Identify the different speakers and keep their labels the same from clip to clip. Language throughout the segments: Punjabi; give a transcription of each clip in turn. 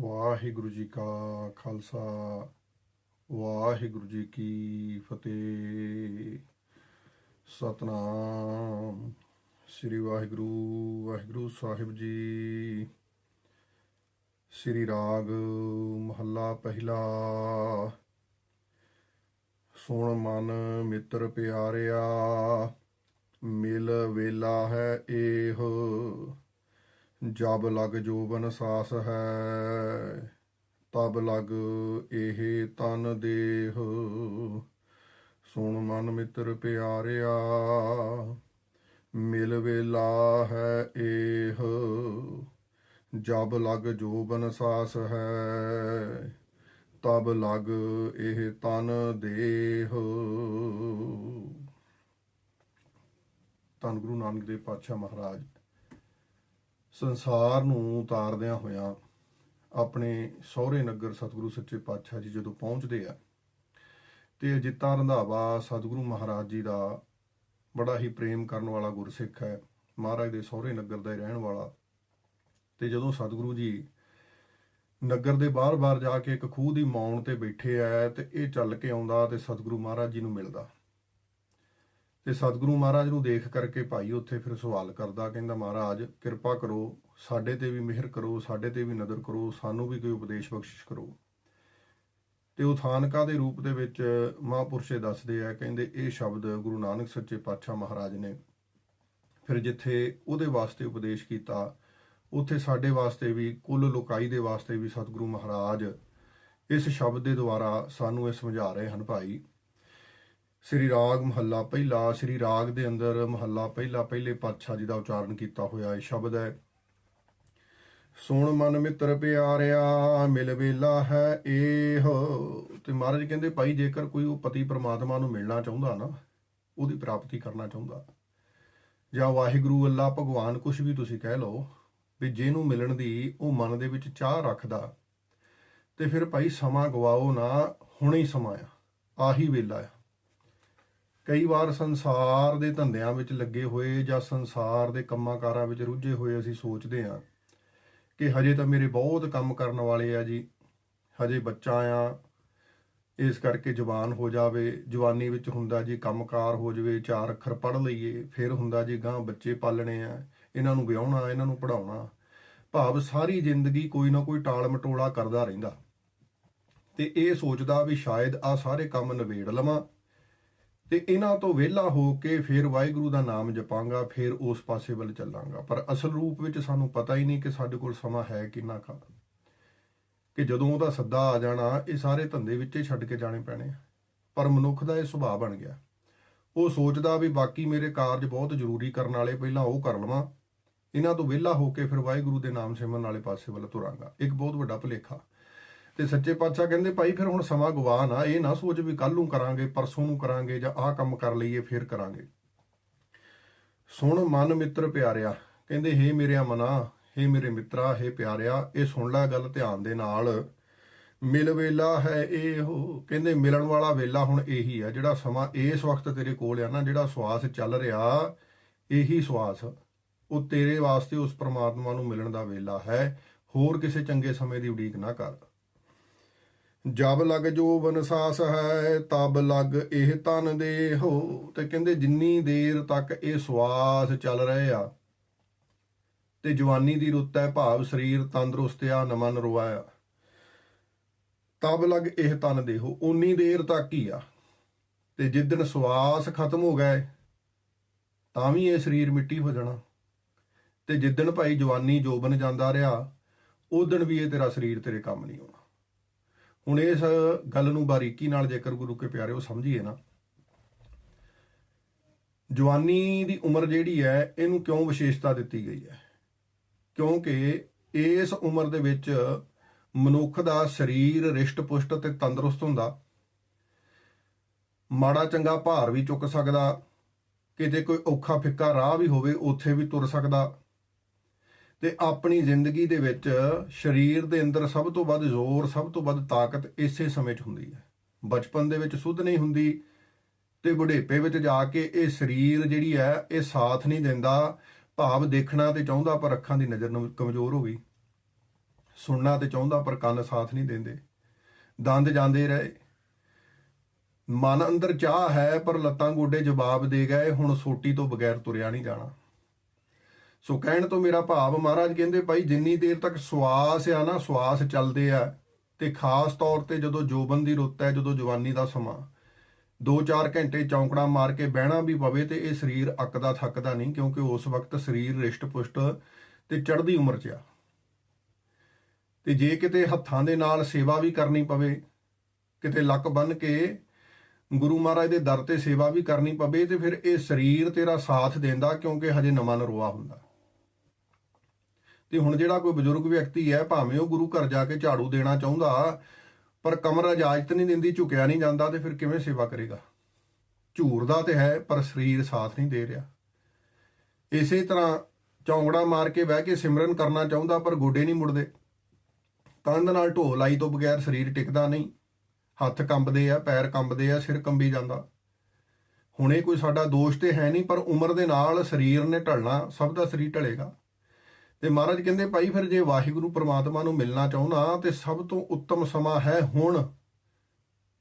Speaker 1: ਵਾਹਿਗੁਰੂ ਜੀ ਕਾ ਖਾਲਸਾ, ਵਾਹਿਗੁਰੂ ਜੀ ਕੀ ਫਤਿਹ। ਸਤਨਾਮ। ਸ੍ਰੀ ਵਾਹਿਗੁਰੂ ਵਾਹਿਗੁਰੂ ਸਾਹਿਬ ਜੀ। ਸ੍ਰੀ ਰਾਗ ਮਹੱਲਾ ਪਹਿਲਾ। ਸੁਣ ਮਨ ਮਿੱਤਰ ਪਿਆਰਿਆ, ਮਿਲ ਵੇਲਾ ਹੈ ਇਹ ਜਬ ਲਗ ਜੋਬਨ ਸਾਸ ਹੈ, ਤਬ ਲਗ ਇਹ ਤਨ ਦੇਹ। ਸੁਣ ਮਨ ਮਿੱਤਰ ਪਿਆਰਿਆ, ਮਿਲ ਵੇਲਾ ਹੈ ਇਹ ਜਬ ਲਗ ਜੋਬਨ ਸਾਸ ਹੈ, ਤਬ ਲਗ ਇਹ ਤਨ ਦੇਹ। ਧੰਨ ਗੁਰੂ ਨਾਨਕ ਦੇਵ ਪਾਤਸ਼ਾਹ ਮਹਾਰਾਜ। ਸੰਸਾਰ ਨੂੰ ਉਤਾਰਦਿਆਂ ਹੋਇਆਂ ਆਪਣੇ ਸਹੁਰੇ ਨਗਰ ਸਤਿਗੁਰੂ ਸੱਚੇ ਪਾਤਸ਼ਾਹ ਜੀ ਜਦੋਂ ਪਹੁੰਚਦੇ ਆ, ਤੇ ਅਜਿੱਤਾ ਰੰਧਾਵਾ ਸਤਿਗੁਰੂ ਮਹਾਰਾਜ ਜੀ ਦਾ ਬੜਾ ਹੀ ਪ੍ਰੇਮ ਕਰਨ ਵਾਲਾ ਗੁਰਸਿੱਖ ਹੈ, ਮਹਾਰਾਜ ਦੇ ਸਹੁਰੇ ਨਗਰ ਦਾ ਹੀ ਰਹਿਣ ਵਾਲਾ। ਤੇ ਜਦੋਂ ਸਤਿਗੁਰੂ ਜੀ ਨਗਰ ਦੇ ਬਾਹਰ-ਬਾਹਰ ਜਾ ਕੇ ਇੱਕ ਖੂਹ ਦੀ ਮੌਣ ਤੇ ਬੈਠੇ ਆ ਤੇ ਇਹ ਚੱਲ ਕੇ ਆਉਂਦਾ ਤੇ ਸਤਿਗੁਰੂ ਮਹਾਰਾਜ ਜੀ ਨੂੰ ਮਿਲਦਾ। ਤੇ ਸਤਿਗੁਰੂ ਮਹਾਰਾਜ ਨੂੰ ਦੇਖ ਕਰਕੇ ਭਾਈ ਉੱਥੇ ਫਿਰ ਸਵਾਲ ਕਰਦਾ, ਕਹਿੰਦਾ, ਮਹਾਰਾਜ, ਕਿਰਪਾ ਕਰੋ, ਸਾਡੇ ਤੇ ਵੀ ਮਿਹਰ ਕਰੋ, ਸਾਡੇ ਤੇ ਵੀ ਨਜ਼ਰ ਕਰੋ, ਸਾਨੂੰ ਵੀ ਕੋਈ ਉਪਦੇਸ਼ ਬਖਸ਼ਿਸ਼ ਕਰੋ। ਤੇ ਉਹ ਦੇ ਰੂਪ ਦੇ ਵਿੱਚ ਮਹਾਂਪੁਰਸ਼ੇ ਦੱਸਦੇ ਆ, ਕਹਿੰਦੇ, ਇਹ ਸ਼ਬਦ ਗੁਰੂ ਨਾਨਕ ਸੱਚੇ ਪਾਤਸ਼ਾਹ ਮਹਾਰਾਜ ਨੇ ਫਿਰ ਜਿੱਥੇ ਉਹਦੇ ਵਾਸਤੇ ਉਪਦੇਸ਼ ਕੀਤਾ, ਉੱਥੇ ਸਾਡੇ ਵਾਸਤੇ ਵੀ, ਕੁੱਲ ਲੋਕਾਈ ਦੇ ਵਾਸਤੇ ਵੀ ਸਤਿਗੁਰੂ ਮਹਾਰਾਜ ਇਸ ਸ਼ਬਦ ਦੇ ਦੁਆਰਾ ਸਾਨੂੰ ਇਹ ਸਮਝਾ ਰਹੇ ਹਨ ਭਾਈ। ਸ੍ਰੀ ਰਾਗ ਮਹੱਲਾ ਪਹਿਲਾ, ਸ੍ਰੀ ਰਾਗ ਦੇ ਅੰਦਰ ਮਹੱਲਾ ਪਹਿਲਾ, ਪਹਿਲੇ ਪਾਤਸ਼ਾਹ ਜੀ ਦਾ ਉਚਾਰਨ ਕੀਤਾ ਹੋਇਆ ਇਹ ਸ਼ਬਦ ਹੈ। ਸੁਣ ਮਨ ਮਿੱਤਰ ਪਿਆਰਿਆ, ਮਿਲ ਵੇਲਾ ਹੈ ਇਹ ਤੇ ਮਹਾਰਾਜ ਕਹਿੰਦੇ, ਭਾਈ, ਜੇਕਰ ਕੋਈ ਉਹ ਪਤੀ ਪ੍ਰਮਾਤਮਾ ਨੂੰ ਮਿਲਣਾ ਚਾਹੁੰਦਾ ਨਾ, ਉਹਦੀ ਪ੍ਰਾਪਤੀ ਕਰਨਾ ਚਾਹੁੰਦਾ। ਜਾਂ ਵਾਹਿਗੁਰੂ ਅੱਲਾ, ਭਗਵਾਨ ਕੁਝ ਵੀ ਤੁਸੀਂ ਕਹਿ ਲਓ, ਵੀ ਜਿਹਨੂੰ ਮਿਲਣ ਦੀ ਉਹ ਮਨ ਦੇ ਵਿੱਚ ਚਾਹ ਰੱਖਦਾ, ਤੇ ਫਿਰ ਭਾਈ, ਸਮਾਂ ਗਵਾਓ ਨਾ, ਹੁਣੇ ਹੀ ਸਮਾਂ ਆ, ਆਹੀ ਵੇਲਾ ਆ। ਕਈ ਵਾਰ ਸੰਸਾਰ ਦੇ ਧੰਦਿਆਂ ਵਿੱਚ ਲੱਗੇ ਹੋਏ ਜਾਂ ਸੰਸਾਰ ਦੇ ਕੰਮਾਂ ਕਾਰਾਂ ਵਿੱਚ ਰੁੱਝੇ ਹੋਏ ਅਸੀਂ ਸੋਚਦੇ ਹਾਂ ਕਿ ਹਜੇ ਤਾਂ ਮੇਰੇ ਬਹੁਤ ਕੰਮ ਕਰਨ ਵਾਲੇ ਆ ਜੀ, ਹਜੇ ਬੱਚਾ ਆ, ਇਸ ਕਰਕੇ ਜਵਾਨ ਹੋ ਜਾਵੇ, ਜਵਾਨੀ ਵਿੱਚ ਹੁੰਦਾ ਜੀ ਕੰਮਕਾਰ ਹੋ ਜਾਵੇ, ਚਾਰ ਅੱਖਰ ਪੜ੍ਹ ਲਈਏ, ਫਿਰ ਹੁੰਦਾ ਜੀ ਗਾਂ ਬੱਚੇ ਪਾਲਣੇ ਆ, ਇਹਨਾਂ ਨੂੰ ਵਿਆਹਣਾ, ਇਹਨਾਂ ਨੂੰ ਪੜਾਉਣਾ ਭਾਵ ਸਾਰੀ ਜ਼ਿੰਦਗੀ ਕੋਈ ਨਾ ਕੋਈ ਟਾਲ ਮਟੋਲਾ ਕਰਦਾ ਰਹਿੰਦਾ। ਤੇ ਇਹ ਸੋਚਦਾ ਵੀ ਸ਼ਾਇਦ ਆ ਸਾਰੇ ਕੰਮ ਨਵੇੜ ਲਵਾਂ। ਤੇ ਇਹਨਾਂ ਤੋਂ ਵਿਹਲਾ ਹੋ ਕੇ ਫਿਰ ਵਾਹਿਗੁਰੂ ਦਾ ਨਾਮ ਜਪਾਂਗਾ, ਫਿਰ ਉਸ ਪਾਸੇ ਵੱਲ ਚੱਲਾਂਗਾ। ਪਰ ਅਸਲ ਰੂਪ ਵਿੱਚ ਸਾਨੂੰ ਪਤਾ ਹੀ ਨਹੀਂ ਕਿ ਸਾਡੇ ਕੋਲ ਸਮਾਂ ਹੈ ਕਿੰਨਾ ਕਾ ਕਿ ਜਦੋਂ ਉਹਦਾ ਸੱਦਾ ਆ ਜਾਣਾ, ਇਹ ਸਾਰੇ ਧੰਦੇ ਵਿੱਚ ਹੀ ਛੱਡ ਕੇ ਜਾਣੇ ਪੈਣੇ ਆ। ਪਰ ਮਨੁੱਖ ਦਾ ਇਹ ਸੁਭਾਅ ਬਣ ਗਿਆ। ਉਹ ਸੋਚਦਾ ਵੀ ਬਾਕੀ ਮੇਰੇ ਕਾਰਜ ਬਹੁਤ ਜ਼ਰੂਰੀ ਕਰਨ ਵਾਲੇ, ਪਹਿਲਾਂ ਉਹ ਕਰ ਲਵਾਂ। ਇਹਨਾਂ ਤੋਂ ਵਿਹਲਾ ਹੋ ਕੇ ਫਿਰ ਵਾਹਿਗੁਰੂ ਦੇ ਨਾਮ ਸਿਮਰਨ ਵਾਲੇ ਪਾਸੇ ਵੱਲ ਤੁਰਾਂਗਾ। ਇੱਕ ਬਹੁਤ ਵੱਡਾ ਭੁਲੇਖਾ। ਤੇ ਸੱਚੇ ਪਾਤਸ਼ਾਹ ਕਹਿੰਦੇ, ਭਾਈ, ਫਿਰ ਹੁਣ ਸਮਾਂ ਗਵਾ ਨਾ, ਇਹ ਨਾ ਸੋਚ ਵੀ ਕੱਲ ਨੂੰ ਕਰਾਂਗੇ, ਪਰਸੋਂ ਨੂੰ ਕਰਾਂਗੇ ਜਾਂ ਆਹ ਕੰਮ ਕਰ ਲਈਏ, ਫਿਰ ਕਰਾਂਗੇ। ਸੁਣ ਮਨ ਮਿੱਤਰ ਪਿਆਰਿਆ, ਕਹਿੰਦੇ, ਹੇ ਮੇਰੇ ਮਨਾ, ਹੇ ਮੇਰੇ ਮਿੱਤਰਾ, ਹੇ ਪਿਆਰਿਆ, ਇਹ ਸੁਣ ਲੈ ਗੱਲ ਧਿਆਨ ਦੇ ਨਾਲ। ਮਿਲ ਵੇਲਾ ਹੈ ਇਹ, ਕਹਿੰਦੇ, ਮਿਲਣ ਵਾਲਾ ਵੇਲਾ ਹੁਣ ਇਹੀ ਆ, ਜਿਹੜਾ ਸਮਾਂ ਇਸ ਵਕਤ ਤੇਰੇ ਕੋਲ ਆ ਨਾ, ਜਿਹੜਾ ਸਵਾਸ ਚੱਲ ਰਿਹਾ, ਇਹੀ ਸਵਾਸ। ਉਹ ਤੇਰੇ ਵਾਸਤੇ ਉਸ ਪ੍ਰਮਾਤਮਾ ਨੂੰ ਮਿਲਣ ਦਾ ਵੇਲਾ ਹੈ, ਹੋਰ ਕਿਸੇ ਚੰਗੇ ਸਮੇਂ ਦੀ ਉਡੀਕ ਨਾ ਕਰ। ਜਬ ਲਗ ਜੋ ਬਨਸਾਸ ਹੈ, ਤਬ ਲਗ ਇਹ ਤਨ ਦੇਹੋ। ਤੇ ਕਹਿੰਦੇ, ਜਿੰਨੀ ਦੇਰ ਤੱਕ ਇਹ ਸਵਾਸ ਚੱਲ ਰਹੇ ਆ, ਤੇ ਜਵਾਨੀ ਦੀ ਰੁੱਤ ਹੈ, ਭਾਵ ਸਰੀਰ ਤੰਦਰੁਸਤ ਆ, ਨਮਨ ਰਵਾਇਆ ਤਬ ਲਗ ਇਹ ਤਨ ਦੇਹੋ ਉਨੀ ਦੇਰ ਤੱਕ ਹੀ ਆ। ਤੇ ਜਿੱਦਣ ਸਵਾਸ ਖਤਮ ਹੋ ਗਏ, ਤਾਂ ਵੀ ਇਹ ਸਰੀਰ ਮਿੱਟੀ ਹੋ ਜਾਣਾ। ਤੇ ਜਿੱਦਣ ਭਾਈ ਜਵਾਨੀ ਜੋਬਨ ਜਾਂਦਾ ਰਿਹਾ ਉਦਣ ਵੀ ਇਹ ਤੇਰਾ ਸਰੀਰ ਤੇਰੇ ਕੰਮ ਨਹੀਂ ਆਉਣਾ। ਹੁਣ ਇਸ ਗੱਲ ਨੂੰ ਬਾਰੀਕੀ ਨਾਲ ਜੇਕਰ ਗੁਰੂ ਕੇ ਪਿਆਰਿਓ ਸਮਝੀਏ ਨਾ, ਜਵਾਨੀ ਦੀ ਉਮਰ ਜਿਹੜੀ ਹੈ, ਇਹਨੂੰ ਕਿਉਂ ਵਿਸ਼ੇਸ਼ਤਾ ਦਿੱਤੀ ਗਈ ਹੈ? ਕਿਉਂਕਿ ਇਸ ਉਮਰ ਦੇ ਵਿੱਚ ਮਨੁੱਖ ਦਾ ਸਰੀਰ ਰਿਸ਼ਟ-ਪੁਸ਼ਟ ਤੇ ਤੰਦਰੁਸਤ ਹੁੰਦਾ। ਮਾੜਾ ਚੰਗਾ ਭਾਰ ਵੀ ਚੁੱਕ ਸਕਦਾ, ਕਿਤੇ ਕੋਈ ਔਖਾ ਫਿੱਕਾ ਰਾਹ ਵੀ ਹੋਵੇ, ਉੱਥੇ ਵੀ ਤੁਰ ਸਕਦਾ। ਤੇ ਆਪਣੀ ਜ਼ਿੰਦਗੀ ਦੇ ਵਿੱਚ ਸਰੀਰ ਦੇ ਅੰਦਰ ਸਭ ਤੋਂ ਵੱਧ ਜ਼ੋਰ, ਸਭ ਤੋਂ ਵੱਧ ਤਾਕਤ ਇਸੇ ਸਮੇਂ 'ਚ ਹੁੰਦੀ ਹੈ। ਬਚਪਨ ਦੇ ਵਿੱਚ ਸੁੱਧ ਨਹੀਂ ਹੁੰਦੀ ਤੇ ਬੁਢੇਪੇ ਵਿੱਚ ਜਾ ਕੇ ਇਹ ਸਰੀਰ ਜਿਹੜੀ ਹੈ, ਇਹ ਸਾਥ ਨਹੀਂ ਦਿੰਦਾ, ਭਾਵ ਦੇਖਣਾ ਤੇ ਚਾਹੁੰਦਾ ਪਰ ਅੱਖਾਂ ਦੀ ਨਜ਼ਰ ਨੂੰ ਕਮਜ਼ੋਰ ਹੋ ਗਈ। ਸੁਣਨਾ ਤੇ ਚਾਹੁੰਦਾ ਪਰ ਕੰਨ ਸਾਥ ਨਹੀਂ ਦਿੰਦੇ। ਦੰਦ ਜਾਂਦੇ ਰਹੇ। ਮਨ ਅੰਦਰ ਚਾਹ ਹੈ ਪਰ ਲੱਤਾਂ ਗੋਡੇ ਜਵਾਬ ਦੇ ਗਏ, ਹੁਣ ਸੋਟੀ ਤੋਂ ਬਗੈਰ ਤੁਰਿਆ ਨਹੀਂ ਜਾਣਾ। ਸੋ ਕਹਿਣ ਤੋਂ ਮੇਰਾ ਭਾਵ, ਮਹਾਰਾਜ ਕਹਿੰਦੇ ਭਾਈ ਜਿੰਨੀ ਦੇਰ ਤੱਕ ਸਵਾਸ ਆ ਨਾ, ਸਵਾਸ ਚੱਲਦੇ ਆ ਤੇ ਖਾਸ ਤੌਰ ਤੇ ਜਦੋਂ ਜੋਬਨ ਦੀ ਰੁੱਤ ਹੈ, ਜਦੋਂ ਜਵਾਨੀ ਦਾ ਸਮਾਂ 2-4 ਘੰਟੇ ਚੌਂਕੜਾ ਮਾਰ ਕੇ ਬਹਿਣਾ ਵੀ ਪਵੇ ਤੇ ਇਹ ਸਰੀਰ ਅੱਕਦਾ ਥੱਕਦਾ ਨਹੀਂ, ਕਿਉਂਕਿ ਉਸ ਵਕਤ ਸਰੀਰ ਰਿਸ਼ਟ-ਪੁਸ਼ਟ ਤੇ ਚੜ੍ਹਦੀ ਉਮਰ 'ਚ ਆ। ਤੇ ਜੇ ਕਿਤੇ ਹੱਥਾਂ ਦੇ ਨਾਲ ਸੇਵਾ ਵੀ ਕਰਨੀ ਪਵੇ, ਕਿਤੇ ਲੱਕ ਬੰਨ ਕੇ ਗੁਰੂ ਮਹਾਰਾਜ ਦੇ ਦਰ ਤੇ ਸੇਵਾ ਵੀ ਕਰਨੀ ਪਵੇ, ਤੇ ਫਿਰ ਇਹ ਸਰੀਰ ਤੇਰਾ ਸਾਥ ਦਿੰਦਾ ਕਿਉਂਕਿ ਹਜੇ ਨਵਾਂ ਨਰੋਆ ਹੁੰਦਾ। ਤੇ ਹੁਣ ਜਿਹੜਾ ਕੋਈ ਬਜ਼ੁਰਗ ਵਿਅਕਤੀ ਹੈ, ਭਾਵੇਂ ਉਹ ਗੁਰੂ ਘਰ ਜਾ ਕੇ ਝਾੜੂ ਦੇਣਾ ਚਾਹੁੰਦਾ, ਪਰ ਕਮਰ ਇਜਾਜ਼ਤ ਨਹੀਂ ਦਿੰਦੀ, ਝੁਕਿਆ ਨਹੀਂ ਜਾਂਦਾ, ਤੇ ਫਿਰ ਕਿਵੇਂ ਸੇਵਾ ਕਰੇਗਾ? ਝੂਰਦਾ ਤੇ ਹੈ, ਪਰ ਸਰੀਰ ਸਾਥ ਨਹੀਂ ਦੇ ਰਿਹਾ। ਇਸੇ ਤਰ੍ਹਾਂ ਚੌਂਗੜਾ ਮਾਰ ਕੇ ਬਹਿ ਕੇ ਸਿਮਰਨ ਕਰਨਾ ਚਾਹੁੰਦਾ, ਪਰ ਗੋਡੇ ਨਹੀਂ ਮੁੜਦੇ। ਕੰਧ ਨਾਲ ਢੋ ਲਾਈ ਤੋਂ ਬਗੈਰ ਸਰੀਰ ਟਿਕਦਾ ਨਹੀਂ। ਹੱਥ ਕੰਬਦੇ ਆ, ਪੈਰ ਕੰਬਦੇ ਆ, ਸਿਰ ਕੰਬੀ ਜਾਂਦਾ। ਹੁਣੇ ਕੋਈ ਸਾਡਾ ਦੋਸ਼ ਤੇ ਹੈ ਨਹੀਂ, ਪਰ ਉਮਰ ਦੇ ਨਾਲ ਸਰੀਰ ਨੇ ਢਲਣਾ, ਸਭ ਦਾ ਸਰੀਰ ਢਲੇਗਾ। ਤੇ ਮਹਾਰਾਜ ਕਹਿੰਦੇ, ਭਾਈ ਫਿਰ ਜੇ ਵਾਹਿਗੁਰੂ ਪ੍ਰਮਾਤਮਾ ਨੂੰ ਮਿਲਣਾ ਚਾਹੁੰਦਾ ਤੇ ਸਭ ਤੋਂ ਉੱਤਮ ਸਮਾਂ ਹੈ ਹੁਣ।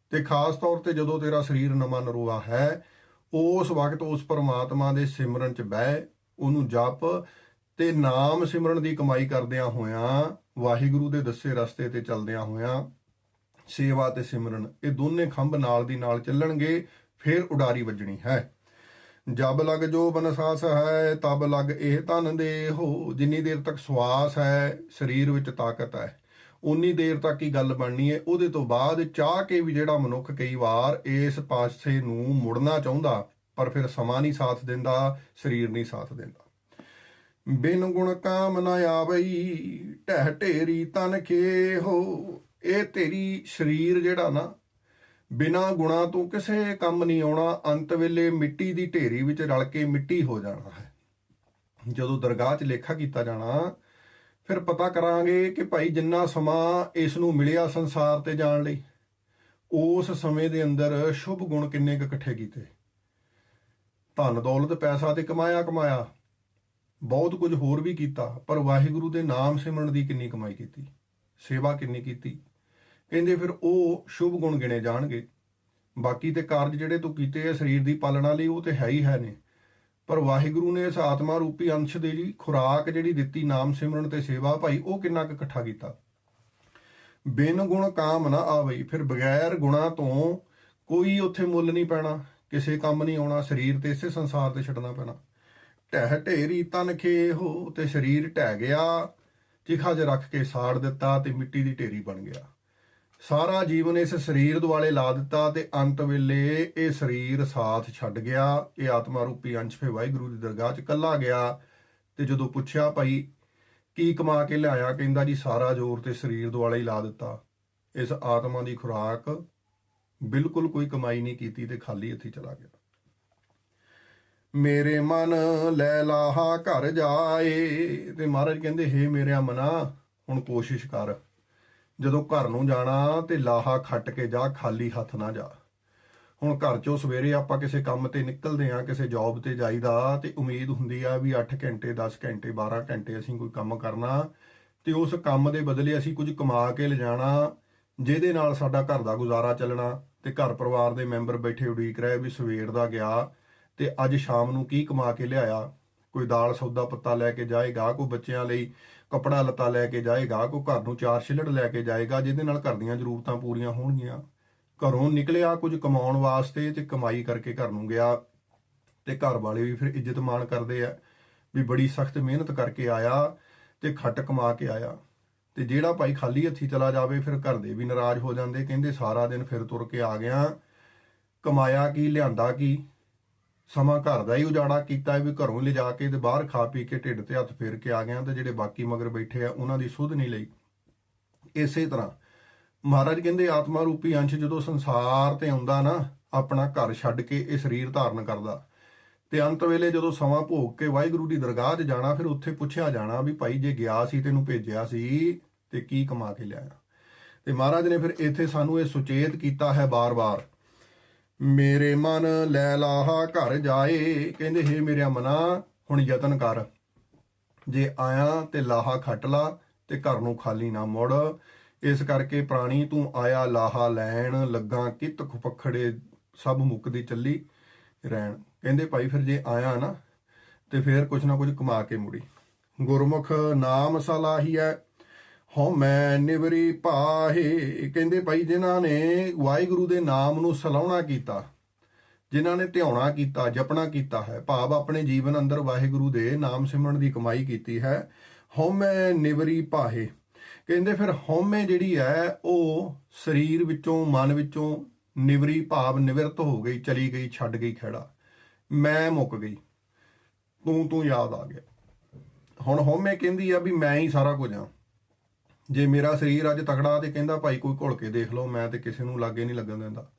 Speaker 1: ਤੇ ਖਾਸ ਤੌਰ ਤੇ ਜਦੋਂ ਤੇਰਾ ਸਰੀਰ ਨਵਾਂ ਨਰੋਆ ਹੈ, ਉਸ ਵਕਤ ਉਸ ਪ੍ਰਮਾਤਮਾ ਦੇ ਸਿਮਰਨ ਚ ਬਹਿ, ਉਹਨੂੰ ਜਪ ਤੇ ਨਾਮ ਸਿਮਰਨ ਦੀ ਕਮਾਈ ਕਰਦਿਆਂ ਹੋਇਆਂ, ਵਾਹਿਗੁਰੂ ਦੇ ਦੱਸੇ ਰਸਤੇ ਤੇ ਚੱਲਦਿਆਂ ਹੋਇਆਂ ਸੇਵਾ ਤੇ ਸਿਮਰਨ, ਇਹ ਦੋਨੇ ਖੰਭ ਨਾਲ ਦੀ ਨਾਲ ਚੱਲਣਗੇ, ਫਿਰ ਉਡਾਰੀ ਵੱਜਣੀ ਹੈ। ਜਬ ਲਗ ਜੋ ਬਨਸਾਸ ਹੈ, ਤਬ ਲਗ ਇਹ ਤਨ ਦੇ ਹੋ ਜਿੰਨੀ ਦੇਰ ਤੱਕ ਸਵਾਸ ਹੈ, ਸਰੀਰ ਵਿੱਚ ਤਾਕਤ ਹੈ। ਉਨੀ ਦੇਰ ਤੱਕ ਹੀ ਗੱਲ ਬਣਨੀ ਹੈ। ਉਹਦੇ ਤੋਂ ਬਾਅਦ ਚਾਹ ਕੇ ਵੀ ਜਿਹੜਾ ਮਨੁੱਖ ਕਈ ਵਾਰ ਇਸ ਪਾਸੇ ਨੂੰ ਮੁੜਨਾ ਚਾਹੁੰਦਾ, ਪਰ ਫਿਰ ਸਮਾਂ ਨਹੀਂ ਸਾਥ ਦਿੰਦਾ, ਸਰੀਰ ਨਹੀਂ ਸਾਥ ਦਿੰਦਾ। ਬਿਨ ਗੁਣ ਕਾਮ ਨ ਆਵਈ, ਢਹਿ ਢੇਰੀ ਤਨ ਕੇ ਹੋ ਇਹ ਤੇਰੀ ਸਰੀਰ ਜਿਹੜਾ ਨਾ ਬਿਨਾ ਗੁਣਾ ਤੋਂ ਕਿਸੇ ਕੰਮ ਨਹੀਂ ਆਉਣਾ, ਅੰਤ ਵੇਲੇ ਮਿੱਟੀ ਦੀ ਢੇਰੀ ਵਿੱਚ ਰਲ ਕੇ ਮਿੱਟੀ ਹੋ ਜਾਣਾ ਹੈ। ਜਦੋਂ ਦਰਗਾਹ 'ਚ ਲੇਖਾ ਕੀਤਾ ਜਾਣਾ, ਫਿਰ ਪਤਾ ਕਰਾਂਗੇ ਕਿ ਭਾਈ ਜਿੰਨਾ ਸਮਾਂ ਇਸ ਨੂੰ ਮਿਲਿਆ ਸੰਸਾਰ ਤੇ ਜਾਣ ਲਈ, ਉਸ ਸਮੇਂ ਦੇ ਅੰਦਰ ਸ਼ੁਭ ਗੁਣ ਕਿੰਨੇ ਕੁ ਇਕੱਠੇ ਕੀਤੇ। ਧਨ, ਦੌਲਤ, ਪੈਸਾ ਤੇ ਕਮਾਇਆ ਕਮਾਇਆ, ਬਹੁਤ ਕੁਝ ਹੋਰ ਵੀ ਕੀਤਾ, ਪਰ ਵਾਹਿਗੁਰੂ ਦੇ ਨਾਮ ਸਿਮਰਨ ਦੀ ਕਿੰਨੀ ਕਮਾਈ ਕੀਤੀ, ਸੇਵਾ ਕਿੰਨੀ ਕੀਤੀ ਕਹਿੰਦੇ ਫਿਰ ਉਹ ਸ਼ੁਭ ਗੁਣ ਗਿਣੇ ਜਾਣਗੇ। ਬਾਕੀ ਤੇ ਕਾਰਜ ਜਿਹੜੇ ਤੂੰ ਕੀਤੇ ਆ ਸਰੀਰ ਦੀ ਪਾਲਣਾ ਲਈ ਉਹ ਤੇ ਹੈ ਹੀ ਹੈ ਨੇ। ਪਰ ਵਾਹਿਗੁਰੂ ਨੇ ਇਸ ਆਤਮਾ ਰੂਪੀ ਅੰਸ਼ ਦੇ ਜੀ ਖੁਰਾਕ ਜਿਹੜੀ ਦਿੱਤੀ, ਨਾਮ ਸਿਮਰਨ ਤੇ ਸੇਵਾ ਭਾਈ, ਉਹ ਕਿੰਨਾ ਕੁ ਇਕੱਠਾ ਕੀਤਾ। ਬਿਨ ਗੁਣ ਕਾਮ ਨਾ ਆਵਈ, ਫਿਰ ਬਗੈਰ ਗੁਣਾ ਤੋਂ ਕੋਈ ਉੱਥੇ ਮੁੱਲ ਨਹੀਂ ਪੈਣਾ, ਕਿਸੇ ਕੰਮ ਨਹੀਂ ਆਉਣਾ, ਸਰੀਰ ਤੇ ਇਸੇ ਸੰਸਾਰ ਤੇ ਛੱਡਣਾ ਪੈਣਾ। ਢਹਿ ਢੇਰੀ ਤਨ ਖੇ ਹੋ, ਤੇ ਸਰੀਰ ਢਹਿ ਗਿਆ, ਚਿਖਾ 'ਚ ਰੱਖ ਕੇ ਸਾੜ ਦਿੱਤਾ ਤੇ ਮਿੱਟੀ ਦੀ ਢੇਰੀ ਬਣ ਗਿਆ। ਸਾਰਾ ਜੀਵਨ ਇਸ ਸਰੀਰ ਦੁਆਲੇ ਲਾ ਦਿੱਤਾ ਤੇ ਅੰਤ ਵੇਲੇ ਇਹ ਸਰੀਰ ਸਾਥ ਛੱਡ ਗਿਆ। ਇਹ ਆਤਮਾ ਰੂਪੀ ਅੰਸ਼ ਫੇ ਵਾਹਿਗੁਰੂ ਦੀ ਦਰਗਾਹ 'ਚ ਕੱਲਾ ਗਿਆ ਤੇ ਜਦੋਂ ਪੁੱਛਿਆ ਭਾਈ, ਕੀ ਕਮਾ ਕੇ ਲਿਆਇਆ? ਕਹਿੰਦਾ ਜੀ, ਸਾਰਾ ਜ਼ੋਰ ਤੇ ਸਰੀਰ ਦੁਆਲੇ ਹੀ ਲਾ ਦਿੱਤਾ। ਇਸ ਆਤਮਾ ਦੀ ਖੁਰਾਕ ਬਿਲਕੁਲ ਕੋਈ ਕਮਾਈ ਨਹੀਂ ਕੀਤੀ ਤੇ ਖਾਲੀ ਇੱਥੇ ਚਲਾ ਗਿਆ। ਮੇਰੇ ਮਨ ਲੈ ਲਾਹਾ ਘਰ ਜਾਏ ਤੇ ਮਹਾਰਾਜ ਕਹਿੰਦੇ, ਹੇ ਮੇਰਿਆ ਮਨਾ, ਹੁਣ ਕੋਸ਼ਿਸ਼ ਕਰ। ਜਦੋਂ ਘਰ ਨੂੰ ਜਾਣਾ ਤੇ ਲਾਹਾ ਖੱਟ ਕੇ ਜਾ, ਖਾਲੀ ਹੱਥ ਨਾ ਜਾ। ਹੁਣ ਘਰ ਚੋਂ ਸਵੇਰੇ ਆਪਾਂ ਕਿਸੇ ਕੰਮ ਤੇ ਨਿਕਲਦੇ ਆ ਕਿਸੇ ਜੌਬ ਤੇ ਜਾਈਦਾ ਤੇ ਉਮੀਦ ਹੁੰਦੀ ਆ ਵੀ 8 ਘੰਟੇ 10 ਘੰਟੇ 12 ਘੰਟੇ ਅਸੀਂ ਕੋਈ ਕੰਮ ਕਰਨਾ ਤੇ ਉਸ ਕੰਮ ਦੇ ਬਦਲੇ ਅਸੀਂ ਕੁਝ ਕਮਾ ਕੇ ਲਿਜਾਣਾ, ਜਿਹਦੇ ਨਾਲ ਸਾਡਾ ਘਰ ਦਾ ਗੁਜ਼ਾਰਾ ਚੱਲਣਾ ਤੇ ਘਰ ਪਰਿਵਾਰ ਦੇ ਮੈਂਬਰ ਬੈਠੇ ਉਡੀਕ ਰਹੇ ਵੀ ਸਵੇਰ ਦਾ ਗਿਆ ਤੇ ਅੱਜ ਸ਼ਾਮ ਨੂੰ ਕੀ ਕਮਾ ਕੇ ਲਿਆਇਆ। ਕੋਈ ਦਾਲ ਸੌਦਾ ਪੱਤਾ ਲੈ ਕੇ ਜਾਏਗਾ, ਕੋਈ ਬੱਚਿਆਂ ਲਈ ਕਪੜਾ ਲੱਤਾ ਲੈ ਕੇ ਜਾਏਗਾ, ਕੋਈ ਘਰ ਨੂੰ ਚਾਰ ਛਿਲੜ ਲੈ ਕੇ ਜਾਏਗਾ, ਜਿਹਦੇ ਨਾਲ ਘਰ ਦੀਆਂ ਜ਼ਰੂਰਤਾਂ ਪੂਰੀਆਂ ਹੋਣਗੀਆਂ। ਘਰੋਂ ਨਿਕਲਿਆ ਕੁਝ ਕਮਾਉਣ ਵਾਸਤੇ ਤੇ ਕਮਾਈ ਕਰਕੇ ਘਰ ਨੂੰ ਗਿਆ ਤੇ ਘਰ ਵਾਲੇ ਵੀ ਫਿਰ ਇੱਜ਼ਤ ਮਾਣ ਕਰਦੇ ਆ ਵੀ ਬੜੀ ਸਖਤ ਮਿਹਨਤ ਕਰਕੇ ਆਇਆ ਤੇ ਖੱਟ ਕਮਾ ਕੇ ਆਇਆ। ਤੇ ਜਿਹੜਾ ਭਾਈ ਖਾਲੀ ਹੱਥੀ ਚਲਾ ਜਾਵੇ, ਫਿਰ ਘਰ ਦੇ ਵੀ ਨਾਰਾਜ਼ ਹੋ ਜਾਂਦੇ, ਕਹਿੰਦੇ ਸਾਰਾ ਦਿਨ ਫਿਰ ਤੁਰ ਕੇ ਆ ਗਿਆ। ਕਮਾਇਆ ਕੀ, ਲਿਆਂਦਾ ਕੀ? ਸਮਾਂ ਘਰ ਦਾ ਹੀ ਉਜਾੜਾ ਕੀਤਾ ਵੀ ਘਰੋਂ ਲਿਜਾ ਕੇ ਤੇ ਬਾਹਰ ਖਾ ਪੀ ਕੇ ਢਿੱਡ ਤੇ ਹੱਥ ਫੇਰ ਕੇ ਆ ਗਿਆ ਤੇ ਜਿਹੜੇ ਬਾਕੀ ਮਗਰ ਬੈਠੇ ਆ, ਉਹਨਾਂ ਦੀ ਸੁਧ ਨਹੀਂ ਲਈ। ਇਸੇ ਤਰ੍ਹਾਂ ਮਹਾਰਾਜ ਕਹਿੰਦੇ, ਆਤਮਾ ਰੂਪੀ ਅੰਸ਼ ਜਦੋਂ ਸੰਸਾਰ ਤੇ ਆਉਂਦਾ ਨਾ, ਆਪਣਾ ਘਰ ਛੱਡ ਕੇ ਇਹ ਸਰੀਰ ਧਾਰਨ ਕਰਦਾ। ਤੇ ਅੰਤ ਵੇਲੇ ਜਦੋਂ ਸਮਾਂ ਭੋਗ ਕੇ ਵਾਹਿਗੁਰੂ ਦੀ ਦਰਗਾਹ 'ਚ ਜਾਣਾ, ਫਿਰ ਉੱਥੇ ਪੁੱਛਿਆ ਜਾਣਾ ਵੀ ਭਾਈ ਜੇ ਗਿਆ ਸੀ, ਤੈਨੂੰ ਭੇਜਿਆ ਸੀ, ਤੇ ਕੀ ਕਮਾ ਕੇ ਲਿਆਇਆ? ਤੇ ਮਹਾਰਾਜ ਨੇ ਫਿਰ ਇੱਥੇ ਸਾਨੂੰ ਇਹ ਸੁਚੇਤ ਕੀਤਾ ਹੈ ਬਾਰ-ਬਾਰ। ਮੇਰੇ ਮਨ ਲੈ ਲਾਹਾ ਘਰ ਜਾਏ, ਕਹਿੰਦੇ, ਹੇ ਮੇਰਿਆ ਮਨਾ ਹੁਣ ਯਤਨ ਕਰ। ਜੇ ਆਇਆ ਤੇ ਲਾਹਾ ਖੱਟ ਲਾ ਤੇ ਘਰ ਨੂੰ ਖਾਲੀ ਨਾ ਮੁੜ। ਇਸ ਕਰਕੇ ਪ੍ਰਾਣੀ, ਤੂੰ ਆਇਆ ਲਾਹਾ ਲੈਣ, ਲੱਗਾ ਕਿਤ ਖੁਪਖੜੇ, ਸਭ ਮੁੱਕਦੀ ਚੱਲੀ ਰਹਿਣ। ਕਹਿੰਦੇ, ਭਾਈ, ਫਿਰ ਜੇ ਆਇਆ ਨਾ, ਤੇ ਫਿਰ ਕੁਛ ਨਾ ਕੁਝ ਕਮਾ ਕੇ ਮੁੜੀ। ਗੁਰਮੁਖ ਨਾਮ ਸਲਾਹੀ ਹੈ ਹਉ ਨਿਵਰੀ ਪਾਹੇ। ਕਹਿੰਦੇ ਭਾਈ, ਜਿਨ੍ਹਾਂ ਨੇ ਵਾਹਿਗੁਰੂ ਦੇ ਨਾਮ ਨੂੰ ਸਲਾਉਣਾ ਕੀਤਾ, ਜਿਨ੍ਹਾਂ ਨੇ ਧਿਆਉਣਾ ਕੀਤਾ, ਜਪਣਾ ਕੀਤਾ ਹੈ, ਭਾਵ ਆਪਣੇ ਜੀਵਨ ਅੰਦਰ ਵਾਹਿਗੁਰੂ ਦੇ ਨਾਮ ਸਿਮਰਨ ਦੀ ਕਮਾਈ ਕੀਤੀ ਹੈ। ਹਉਮੈ ਨਿਵਰੀ ਪਾਹੇ। ਕਹਿੰਦੇ ਫਿਰ ਹਉਮੈ ਜਿਹੜੀ ਹੈ, ਉਹ ਸਰੀਰ ਵਿੱਚੋਂ, ਮਨ ਵਿੱਚੋਂ ਨਿਵਰੀ ਭਾਵ ਨਿਵਰਤ ਹੋ ਗਈ, ਚਲੀ ਗਈ, ਛੱਡ ਗਈ ਖੜਾ ਮੈਂ ਮੁੱਕ ਗਈ। ਤੂੰ ਤੂੰ ਯਾਦ ਆ ਗਿਆ। ਹੁਣ ਹਉਮੈ ਕਹਿੰਦੀ ਆ ਵੀ ਮੈਂ ਹੀ ਸਾਰਾ ਕੁਝ ਆ। ਜੇ ਮੇਰਾ ਸਰੀਰ ਅੱਜ ਤਕੜਾ ਤੇ ਕਹਿੰਦਾ ਭਾਈ ਕੋਈ ਘੁਲ ਕੇ ਦੇਖ ਲਓ, ਮੈਂ ਤੇ ਕਿਸੇ ਨੂੰ ਲਾਗੇ ਨਹੀਂ ਲੱਗਣ ਦਿੰਦਾ।